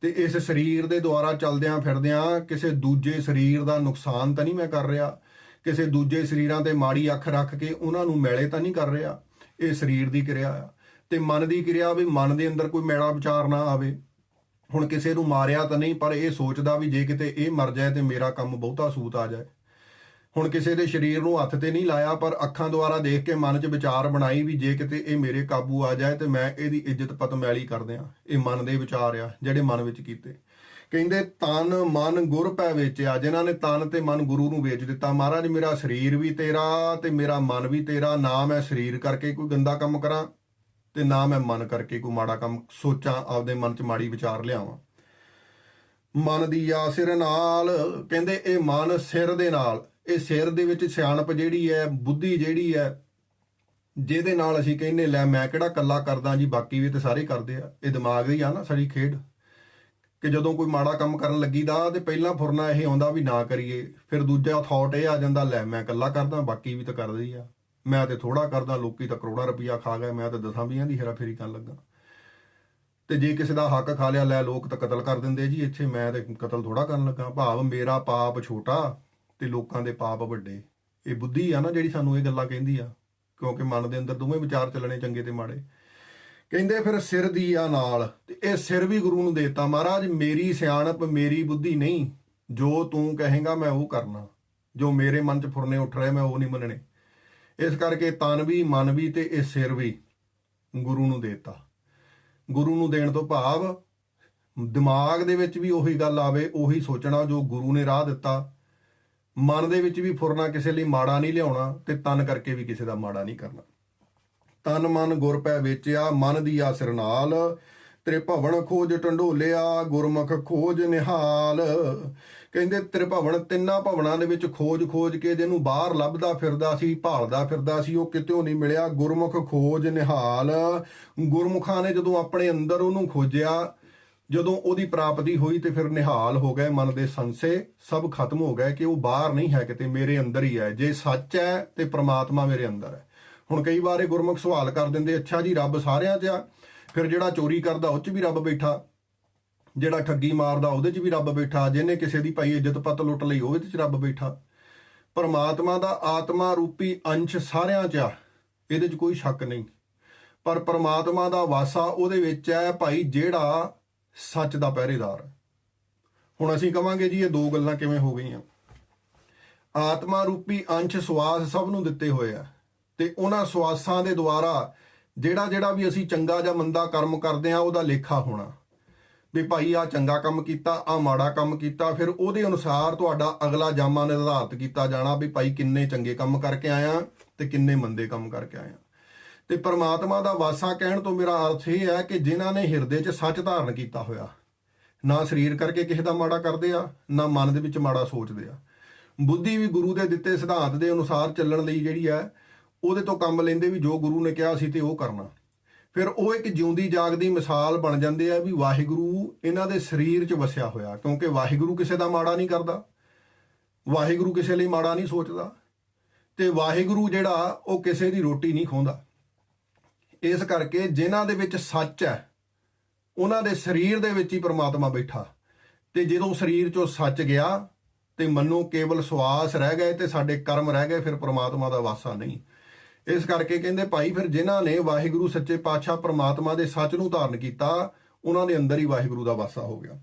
Speaker 1: ਤੇ ਇਸ ਸਰੀਰ ਦੇ ਦੁਆਰਾ ਚੱਲਦਿਆਂ ਫਿਰਦਿਆਂ ਕਿਸੇ ਦੂਜੇ ਸਰੀਰ ਦਾ ਨੁਕਸਾਨ ਤਾਂ ਨਹੀਂ ਮੈਂ ਕਰ ਰਿਹਾ। ਕਿਸੇ ਦੂਜੇ ਸਰੀਰਾਂ ਤੇ ਮਾੜੀ ਅੱਖ ਰੱਖ ਕੇ ਉਹਨਾਂ ਨੂੰ ਮੈਲੇ ਤਾਂ ਨਹੀਂ ਕਰ ਰਿਹਾ। ਇਹ ਸਰੀਰ ਦੀ ਕਿਰਿਆ ਆ। ਤੇ ਮਨ ਦੀ ਕਿਰਿਆ ਵੀ ਮਨ ਦੇ ਅੰਦਰ ਕੋਈ ਮੈਲਾ ਵਿਚਾਰ ਨਾ ਆਵੇ। ਹੁਣ ਕਿਸੇ ਨੂੰ ਮਾਰਿਆ ਤਾਂ ਨਹੀਂ, ਪਰ ਇਹ ਸੋਚਦਾ ਵੀ ਜੇ ਕਿਤੇ ਇਹ ਮਰ ਜਾਏ ਤੇ ਮੇਰਾ ਕੰਮ ਬਹੁਤਾ ਸੂਤ ਆ ਜਾਏ। ਹੁਣ ਕਿਸੇ ਦੇ ਸਰੀਰ ਨੂੰ ਹੱਥ ਤੇ ਨਹੀਂ ਲਾਇਆ, ਪਰ ਅੱਖਾਂ ਦੁਆਰਾ ਦੇਖ ਕੇ ਮਨ 'ਚ ਵਿਚਾਰ ਬਣਾਈ ਵੀ ਜੇ ਕਿਤੇ ਇਹ ਮੇਰੇ ਕਾਬੂ ਆ ਜਾਏ ਤੇ ਮੈਂ ਇਹਦੀ ਇੱਜ਼ਤ ਪਤਮੈਲੀ ਕਰ ਦਿਆਂ। ਇਹ ਮਨ ਦੇ ਵਿਚਾਰ ਆ, ਜਿਹੜੇ ਮਨ ਵਿੱਚ ਕੀਤੇ। ਕਹਿੰਦੇ, ਤਨ ਮਨ ਗੁਰ ਪੈ ਵੇਚਿਆ, ਜਿਨ੍ਹਾਂ ਨੇ ਤਨ ਤੇ ਮਨ ਗੁਰੂ ਨੂੰ ਵੇਚ ਦਿੱਤਾ। ਮਹਾਰਾਜ, ਮੇਰਾ ਸਰੀਰ ਵੀ ਤੇਰਾ ਤੇ ਮੇਰਾ ਮਨ ਵੀ ਤੇਰਾ। ਨਾ ਮੈਂ ਸਰੀਰ ਕਰਕੇ ਕੋਈ ਗੰਦਾ ਕੰਮ ਕਰਾਂ ਤੇ ਨਾ ਮੈਂ ਮਨ ਕਰਕੇ ਕੋਈ ਮਾੜਾ ਕੰਮ। ਸੋਚਾਂ, ਆਪਦੇ ਮਨ 'ਚ ਮਾੜੀ ਵਿਚਾਰ ਲਿਆਵਾਂ। ਮਨ ਦੀ ਆ ਸਿਰ ਨਾਲ, ਕਹਿੰਦੇ, ਇਹ ਮਨ ਸਿਰ ਦੇ ਨਾਲ। ਇਹ ਸਿਰ ਦੇ ਵਿੱਚ ਸਿਆਣਪ ਜਿਹੜੀ ਹੈ, ਬੁੱਧੀ ਜਿਹੜੀ ਹੈ, ਜਿਹਦੇ ਨਾਲ ਅਸੀਂ ਕਹਿੰਨੇ ਲੈ ਮੈਂ ਕਿਹੜਾ ਕੱਲਾ ਕਰਦਾ ਜੀ, ਬਾਕੀ ਵੀ ਤੇ ਸਾਰੇ ਕਰਦੇ ਆ। ਇਹ ਦਿਮਾਗ ਦੀ ਆ ਨਾ ਸਾਡੀ ਖੇਡ ਕਿ ਜਦੋਂ ਕੋਈ ਮਾੜਾ ਕੰਮ ਕਰਨ ਲੱਗੀਦਾ ਤੇ ਪਹਿਲਾਂ ਫੁਰਨਾ ਇਹ ਆਉਂਦਾ ਵੀ ਨਾ ਕਰੀਏ, ਫਿਰ ਦੂਜਾ ਥਾਟ ਇਹ ਆ ਜਾਂਦਾ ਲੈ ਮੈਂ ਕੱਲਾ ਕਰਦਾ, ਬਾਕੀ ਵੀ ਤਾਂ ਕਰਦੇ ਹੀ ਆ। ਮੈਂ ਤੇ ਥੋੜਾ ਕਰਦਾ, ਲੋਕੀ ਤਾਂ ਕਰੋੜਾਂ ਰੁਪਈਆ ਖਾ ਗਏ, ਮੈਂ ਤਾਂ ਦਸਾਂ ਵੀਆਂ ਦੀ ਹੇਰਾਫੇਰੀ ਕਰਨ ਲੱਗਾ। ਤੇ ਜੇ ਕਿਸੇ ਦਾ ਹੱਕ ਖਾ ਲਿਆ, ਲੈ ਲੋਕ ਤਾਂ ਕਤਲ ਕਰ ਦਿੰਦੇ ਜੀ, ਇੱਥੇ ਮੈਂ ਤੇ ਕਤਲ ਥੋੜਾ ਕਰਨ ਲੱਗਾ। ਭਾਵ ਮੇਰਾ ਪਾਪ ਛੋਟਾ ਤੇ ਲੋਕਾਂ ਦੇ ਪਾਪ ਵੱਡੇ। ਇਹ ਬੁੱਧੀ ਆ ਨਾ ਜਿਹੜੀ ਸਾਨੂੰ ਇਹ ਗੱਲਾਂ ਕਹਿੰਦੀ ਆ, ਕਿਉਂਕਿ ਮਨ ਦੇ ਅੰਦਰ ਦੋਵੇਂ ਵਿਚਾਰ ਚੱਲਣੇ ਚੰਗੇ ਤੇ ਮਾੜੇ। ਕਹਿੰਦੇ ਫਿਰ ਸਿਰ ਦੀ ਆ ਨਾਲ, ਤੇ ਇਹ ਸਿਰ ਵੀ ਗੁਰੂ ਨੂੰ ਦੇਤਾ, ਮਹਾਰਾਜ, ਮੇਰੀ ਸਿਆਣਪ, ਮੇਰੀ ਬੁੱਧੀ ਨਹੀਂ। ਜੋ ਤੂੰ ਕਹੇਗਾ ਮੈਂ ਉਹ ਕਰਨਾ। ਜੋ ਮੇਰੇ ਮਨ 'ਚ ਫੁਰਨੇ ਉੱਠ ਰਹੇ, ਮੈਂ ਉਹ ਨਹੀਂ ਮੰਨਣੇ। ਇਸ ਕਰਕੇ ਤਨ ਵੀ, ਮਨ ਵੀ ਤੇ ਇਹ ਸਿਰ ਵੀ ਗੁਰੂ ਨੂੰ ਦੇਤਾ। ਗੁਰੂ ਨੂੰ ਦੇਣ ਤੋਂ ਭਾਵ ਦਿਮਾਗ ਦੇ ਵਿੱਚ ਵੀ ਉਹੀ ਗੱਲ ਆਵੇ, ਉਹੀ ਸੋਚਣਾ ਜੋ ਗੁਰੂ ਨੇ ਰਾਹ ਦਿੱਤਾ। ਮਨ ਦੇ ਵਿੱਚ ਵੀ ਫੁਰਨਾ ਕਿਸੇ ਲਈ ਮਾੜਾ ਨਹੀਂ ਲਿਆਉਣਾ ਤੇ ਤਨ ਕਰਕੇ ਵੀ ਕਿਸੇ ਦਾ ਮਾੜਾ ਨਹੀਂ ਕਰਨਾ। ਤਨ ਮਨ ਗੁਰ ਪੈ ਵੇਚਿਆ, ਮਨ ਦੀ ਆਸਰ ਨਾਲ। ਤੇਰੇ ਭਵਨ ਖੋਜ ਟੰਡੋਲਿਆ, ਗੁਰਮੁਖ ਖੋਜ ਨਿਹਾਲ। ਕਹਿੰਦੇ ਤੇਰੇ ਭਵਨ ਤਿੰਨਾਂ ਭਵਨਾਂ ਦੇ ਵਿੱਚ ਖੋਜ ਖੋਜ ਕੇ ਜਿਹਨੂੰ ਬਾਹਰ ਲੱਭਦਾ ਫਿਰਦਾ ਸੀ, ਭਾਲਦਾ ਫਿਰਦਾ ਸੀ, ਉਹ ਕਿਤੇੋਂ ਨਹੀਂ ਮਿਲਿਆ। ਗੁਰਮੁਖ ਖੋਜ ਨਿਹਾਲ। ਗੁਰਮੁਖਾਂ ਨੇ ਜਦੋਂ ਆਪਣੇ ਅੰਦਰ ਉਹਨੂੰ ਖੋਜਿਆ ਜਦੋਂ ਉਹਦੀ ਪ੍ਰਾਪਤੀ ਹੋਈ ਤੇ ਫਿਰ ਨਿਹਾਲ ਹੋ ਗਏ, ਮਨ ਦੇ ਸੰਸੇ ਸਭ ਖਤਮ ਹੋ ਗਏ ਕਿ ਉਹ ਬਾਹਰ ਨਹੀਂ ਹੈ ਕਿਤੇ, ਮੇਰੇ ਅੰਦਰ ਹੀ ਹੈ। ਜੇ ਸੱਚ ਹੈ ਤੇ ਪ੍ਰਮਾਤਮਾ ਮੇਰੇ ਅੰਦਰ ਹੈ। ਹੁਣ ਕਈ ਵਾਰ ਇਹ ਗੁਰਮੁਖ ਸਵਾਲ ਕਰ ਦਿੰਦੇ, ਅੱਛਾ ਜੀ, ਰੱਬ ਸਾਰਿਆਂ 'ਚ ਆ, ਫਿਰ ਜਿਹੜਾ ਚੋਰੀ ਕਰਦਾ ਉਹ 'ਚ ਵੀ ਰੱਬ ਬੈਠਾ। ਜਿਹੜਾ ਠੱਗੀ ਮਾਰਦਾ ਉਹਦੇ 'ਚ ਵੀ ਰੱਬ ਬੈਠਾ। ਜਿਹਨੇ ਕਿਸੇ ਦੀ ਭਾਈ ਇੱਜ਼ਤ ਪਤ ਲੁੱਟ ਲਈ, ਉਹਦੇ 'ਚ ਰੱਬ ਬੈਠਾ। ਪਰਮਾਤਮਾ ਦਾ ਆਤਮਾ ਰੂਪੀ ਅੰਸ਼ ਸਾਰਿਆਂ 'ਚ ਆ, ਇਹਦੇ 'ਚ ਕੋਈ ਸ਼ੱਕ ਨਹੀਂ। ਪਰ ਪਰਮਾਤਮਾ ਦਾ ਵਾਸਾ ਉਹਦੇ ਵਿੱਚ ਹੈ, ਭਾਈ ਜਿਹੜਾ ਸੱਚ ਦਾ ਪਹਿਰੇਦਾਰ। ਹੁਣ ਅਸੀਂ ਕਵਾਂਗੇ ਜੀ ਇਹ ਦੋ ਗੱਲਾਂ ਕਿਵੇਂ ਹੋ ਗਈਆਂ। ਆਤਮਾ ਰੂਪੀ ਅੰਸ਼ ਸਵਾਸ ਸਭ ਨੂੰ ਦਿੱਤੇ ਹੋਏ ਆ ਤੇ ਉਹਨਾਂ ਸਵਾਸਾਂ ਦੇ ਦੁਆਰਾ ਜਿਹੜਾ ਜਿਹੜਾ ਵੀ ਅਸੀਂ ਚੰਗਾ ਜਾਂ ਮੰਦਾ ਕਰਮ ਕਰਦੇ ਆ, ਉਹਦਾ ਲੇਖਾ ਹੋਣਾ। ਵੀ ਭਾਈ ਆ ਚੰਗਾ ਕੰਮ ਕੀਤਾ ਆ ਮਾੜਾ ਕੰਮ ਕੀਤਾ, ਫਿਰ ਉਹਦੇ ਅਨੁਸਾਰ ਤੁਹਾਡਾ ਅਗਲਾ ਜਾਮਾ ਨਿਰਧਾਰਤ ਕੀਤਾ ਜਾਣਾ ਵੀ ਭਾਈ ਕਿੰਨੇ ਚੰਗੇ ਕੰਮ ਕਰਕੇ ਆਇਆ ਤੇ ਕਿੰਨੇ ਮੰਦੇ ਕੰਮ ਕਰਕੇ ਆਇਆ। ਤੇ ਪਰਮਾਤਮਾ ਦਾ ਵਾਸਾ ਕਹਿਣ ਤੋਂ ਮੇਰਾ ਅਰਥ ਇਹ ਹੈ ਕਿ ਜਿਨ੍ਹਾਂ ਨੇ ਹਿਰਦੇ 'ਚ ਸੱਚ ਧਾਰਨ ਕੀਤਾ ਹੋਇਆ, ਨਾ ਸਰੀਰ ਕਰਕੇ ਕਿਸੇ ਦਾ ਮਾੜਾ ਕਰਦੇ ਆ, ਨਾ ਮਨ ਦੇ ਵਿੱਚ ਮਾੜਾ ਸੋਚਦੇ ਆ। ਬੁੱਧੀ ਵੀ ਗੁਰੂ ਦੇ ਦਿੱਤੇ ਸਿਧਾਂਤ ਦੇ ਅਨੁਸਾਰ ਚੱਲਣ ਲਈ ਜਿਹੜੀ ਹੈ, ਉਹਦੇ ਤੋਂ ਕੰਮ ਲੈਂਦੇ ਵੀ ਜੋ ਗੁਰੂ ਨੇ ਕਿਹਾ ਸੀ ਤੇ ਉਹ ਕਰਨਾ। ਫਿਰ ਉਹ ਇੱਕ ਜਿਉਂਦੀ ਜਾਗਦੀ ਮਿਸਾਲ ਬਣ ਜਾਂਦੇ ਆ ਵੀ ਵਾਹਿਗੁਰੂ ਇਹਨਾਂ ਦੇ ਸਰੀਰ 'ਚ ਵਸਿਆ ਹੋਇਆ, ਕਿਉਂਕਿ ਵਾਹਿਗੁਰੂ ਕਿਸੇ ਦਾ ਮਾੜਾ ਨਹੀਂ ਕਰਦਾ, ਵਾਹਿਗੁਰੂ ਕਿਸੇ ਲਈ ਮਾੜਾ ਨਹੀਂ ਸੋਚਦਾ, ਤੇ ਵਾਹਿਗੁਰੂ ਜਿਹੜਾ ਉਹ ਕਿਸੇ ਦੀ ਰੋਟੀ ਨਹੀਂ ਖੋਂਦਾ ਇਸ ਕਰਕੇ ਜਿਨ੍ਹਾਂ ਦੇ ਵਿੱਚ ਸੱਚ ਹੈ, ਉਹਨਾਂ ਦੇ ਸਰੀਰ ਦੇ ਵਿੱਚ ਹੀ ਪ੍ਰਮਾਤਮਾ ਬੈਠਾ। ਤੇ ਜਦੋਂ ਸਰੀਰ 'ਚੋਂ ਸੱਚ ਗਿਆ ਤੇ ਮਨੋਂ ਕੇਵਲ ਸਵਾਸ ਰਹਿ ਗਏ ਤੇ ਸਾਡੇ ਕਰਮ ਰਹਿ ਗਏ, ਫਿਰ ਪ੍ਰਮਾਤਮਾ ਦਾ ਵਾਸਾ ਨਹੀਂ। ਇਸ ਕਰਕੇ ਕਹਿੰਦੇ, ਭਾਈ, ਫਿਰ ਜਿਨ੍ਹਾਂ ਨੇ ਵਾਹਿਗੁਰੂ ਸੱਚੇ ਪਾਤਸ਼ਾਹ ਪ੍ਰਮਾਤਮਾ ਦੇ ਸੱਚ ਨੂੰ ਧਾਰਨ ਕੀਤਾ, ਉਹਨਾਂ ਦੇ ਅੰਦਰ ਹੀ ਵਾਹਿਗੁਰੂ ਦਾ ਵਾਸਾ ਹੋ ਗਿਆ।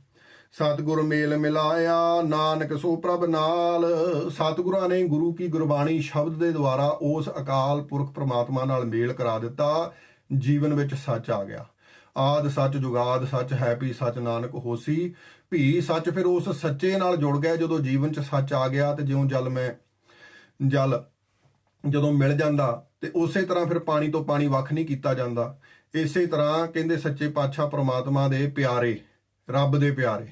Speaker 1: ਸਤਿਗੁਰ ਮੇਲ ਮਿਲਾਇਆ, ਨਾਨਕ ਸੋ ਪ੍ਰਭ ਨਾਲ। ਸਤਿਗੁਰਾਂ ਨੇ ਗੁਰੂ ਕੀ ਗੁਰਬਾਣੀ ਸ਼ਬਦ ਦੇ ਦੁਆਰਾ ਉਸ ਅਕਾਲ ਪੁਰਖ ਪ੍ਰਮਾਤਮਾ ਨਾਲ ਮੇਲ ਕਰਾ ਦਿੱਤਾ, ਜੀਵਨ ਵਿੱਚ ਸੱਚ ਆ ਗਿਆ। ਆਦ ਸੱਚ ਜੁਗਾਦ ਸੱਚ ਹੈਪੀ ਸੱਚ ਨਾਨਕ ਹੋਸੀ। ਭੀ ਸੱਚ ਫਿਰ ਉਸ ਸੱਚੇ ਨਾਲ ਜੁੜ ਗਿਆ ਜਦੋਂ ਜੀਵਨ 'ਚ ਸੱਚ ਆ ਗਿਆ ਤੇ ਜਿਉਂ ਜਲ ਮੈਂ ਜਲ ਜਦੋਂ ਮਿਲ ਜਾਂਦਾ ਤੇ ਉਸੇ ਤਰ੍ਹਾਂ ਫਿਰ ਪਾਣੀ ਤੋਂ ਪਾਣੀ ਵੱਖ ਨਹੀਂ ਕੀਤਾ ਜਾਂਦਾ। ਇਸੇ ਤਰ੍ਹਾਂ ਕਹਿੰਦੇ ਸੱਚੇ ਪਾਤਸ਼ਾਹ ਪ੍ਰਮਾਤਮਾ ਦੇ ਪਿਆਰੇ, ਰੱਬ ਦੇ ਪਿਆਰੇ।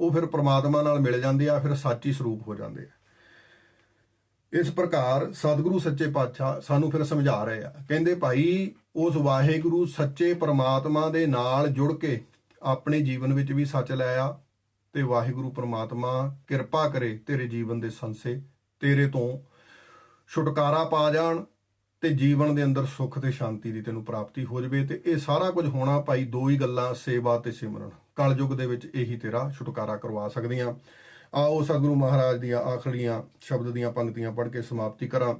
Speaker 1: ਉਹ ਫਿਰ ਪ੍ਰਮਾਤਮਾ ਨਾਲ ਮਿਲ ਜਾਂਦੇ ਆ, ਫਿਰ ਸੱਚੀ ਸਰੂਪ ਹੋ ਜਾਂਦੇ ਆ। ਇਸ ਪ੍ਰਕਾਰ ਸਤਿਗੁਰੂ ਸੱਚੇ ਪਾਤਸ਼ਾਹ ਸਾਨੂੰ ਫਿਰ ਸਮਝਾ ਰਹੇ ਆ। ਕਹਿੰਦੇ, ਭਾਈ, ਉਸ ਵਾਹਿਗੁਰੂ ਸੱਚੇ ਪ੍ਰਮਾਤਮਾ ਦੇ ਨਾਲ ਜੁੜ ਕੇ ਆਪਣੇ ਜੀਵਨ ਵਿੱਚ ਵੀ ਸੱਚ ਲੈ ਆ ਤੇ ਵਾਹਿਗੁਰੂ ਪ੍ਰਮਾਤਮਾ, ਕਿਰਪਾ ਕਰੇ ਤੇਰੇ ਜੀਵਨ ਦੇ ਸੰਸੇ, ਤੇਰੇ ਤੋਂ ਛੁਟਕਾਰਾ ਪਾ ਜਾਣ ਤੇ ਜੀਵਨ ਦੇ ਅੰਦਰ ਸੁੱਖ ਤੇ ਸ਼ਾਂਤੀ ਦੀ ਤੈਨੂੰ ਪ੍ਰਾਪਤੀ ਹੋ ਜਵੇ ਤੇ ਇਹ ਸਾਰਾ ਕੁਝ ਹੋਣਾ, ਭਾਈ, ਦੋ ਹੀ ਗੱਲਾਂ, ਸੇਵਾ ਤੇ ਸਿਮਰਨ। ਕਲਯੁਗ ਦੇ ਵਿੱਚ ਇਹੀ ਤੇਰਾ ਛੁਟਕਾਰਾ ਕਰਵਾ ਸਕਦੀਆਂ। ਆਓ ਸਤਿਗੁਰੂ ਮਹਾਰਾਜ ਦੀਆਂ ਆਖਰੀਆਂ ਸ਼ਬਦ ਦੀਆਂ ਪੰਕਤੀਆਂ ਪੜ੍ਹ ਕੇ ਸਮਾਪਤੀ ਕਰਾਂ।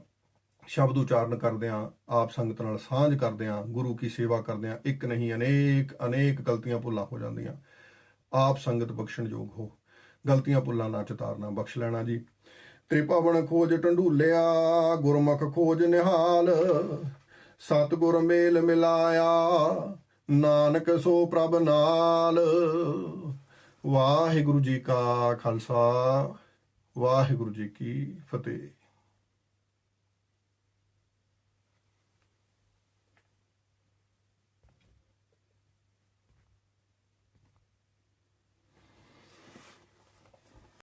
Speaker 1: ਸ਼ਬਦ ਉਚਾਰਨ ਕਰਦਿਆਂ, ਆਪ ਸੰਗਤ ਨਾਲ ਸਾਂਝ ਕਰਦਿਆਂ, ਗੁਰੂ ਕੀ ਸੇਵਾ ਕਰਦਿਆਂ ਇੱਕ ਨਹੀਂ, ਅਨੇਕ ਅਨੇਕ ਗਲਤੀਆਂ ਭੁੱਲਾਂ ਹੋ ਜਾਂਦੀਆਂ। ਆਪ ਸੰਗਤ ਬਖਸ਼ਣ ਯੋਗ ਹੋ। ਗਲਤੀਆਂ ਭੁੱਲਾਂ ਨਾ ਚਤਾਰਨਾ ਬਖਸ਼ ਲੈਣਾ ਜੀ। ਤ੍ਰਿਪਵਨ ਖੋਜ ਟੰਡੂਲਿਆ, ਗੁਰਮੁਖ ਖੋਜ ਨਿਹਾਲ। ਸਤਿਗੁਰ ਮੇਲ ਮਿਲਾਇਆ ਨਾਨਕ ਸੋ ਪ੍ਰਭ ਨਾਲ। ਵਾਹਿਗੁਰੂ ਜੀ ਕਾ ਖਾਲਸਾ ਵਾਹਿਗੁਰੂ ਜੀ ਕੀ ਫਤਿਹ।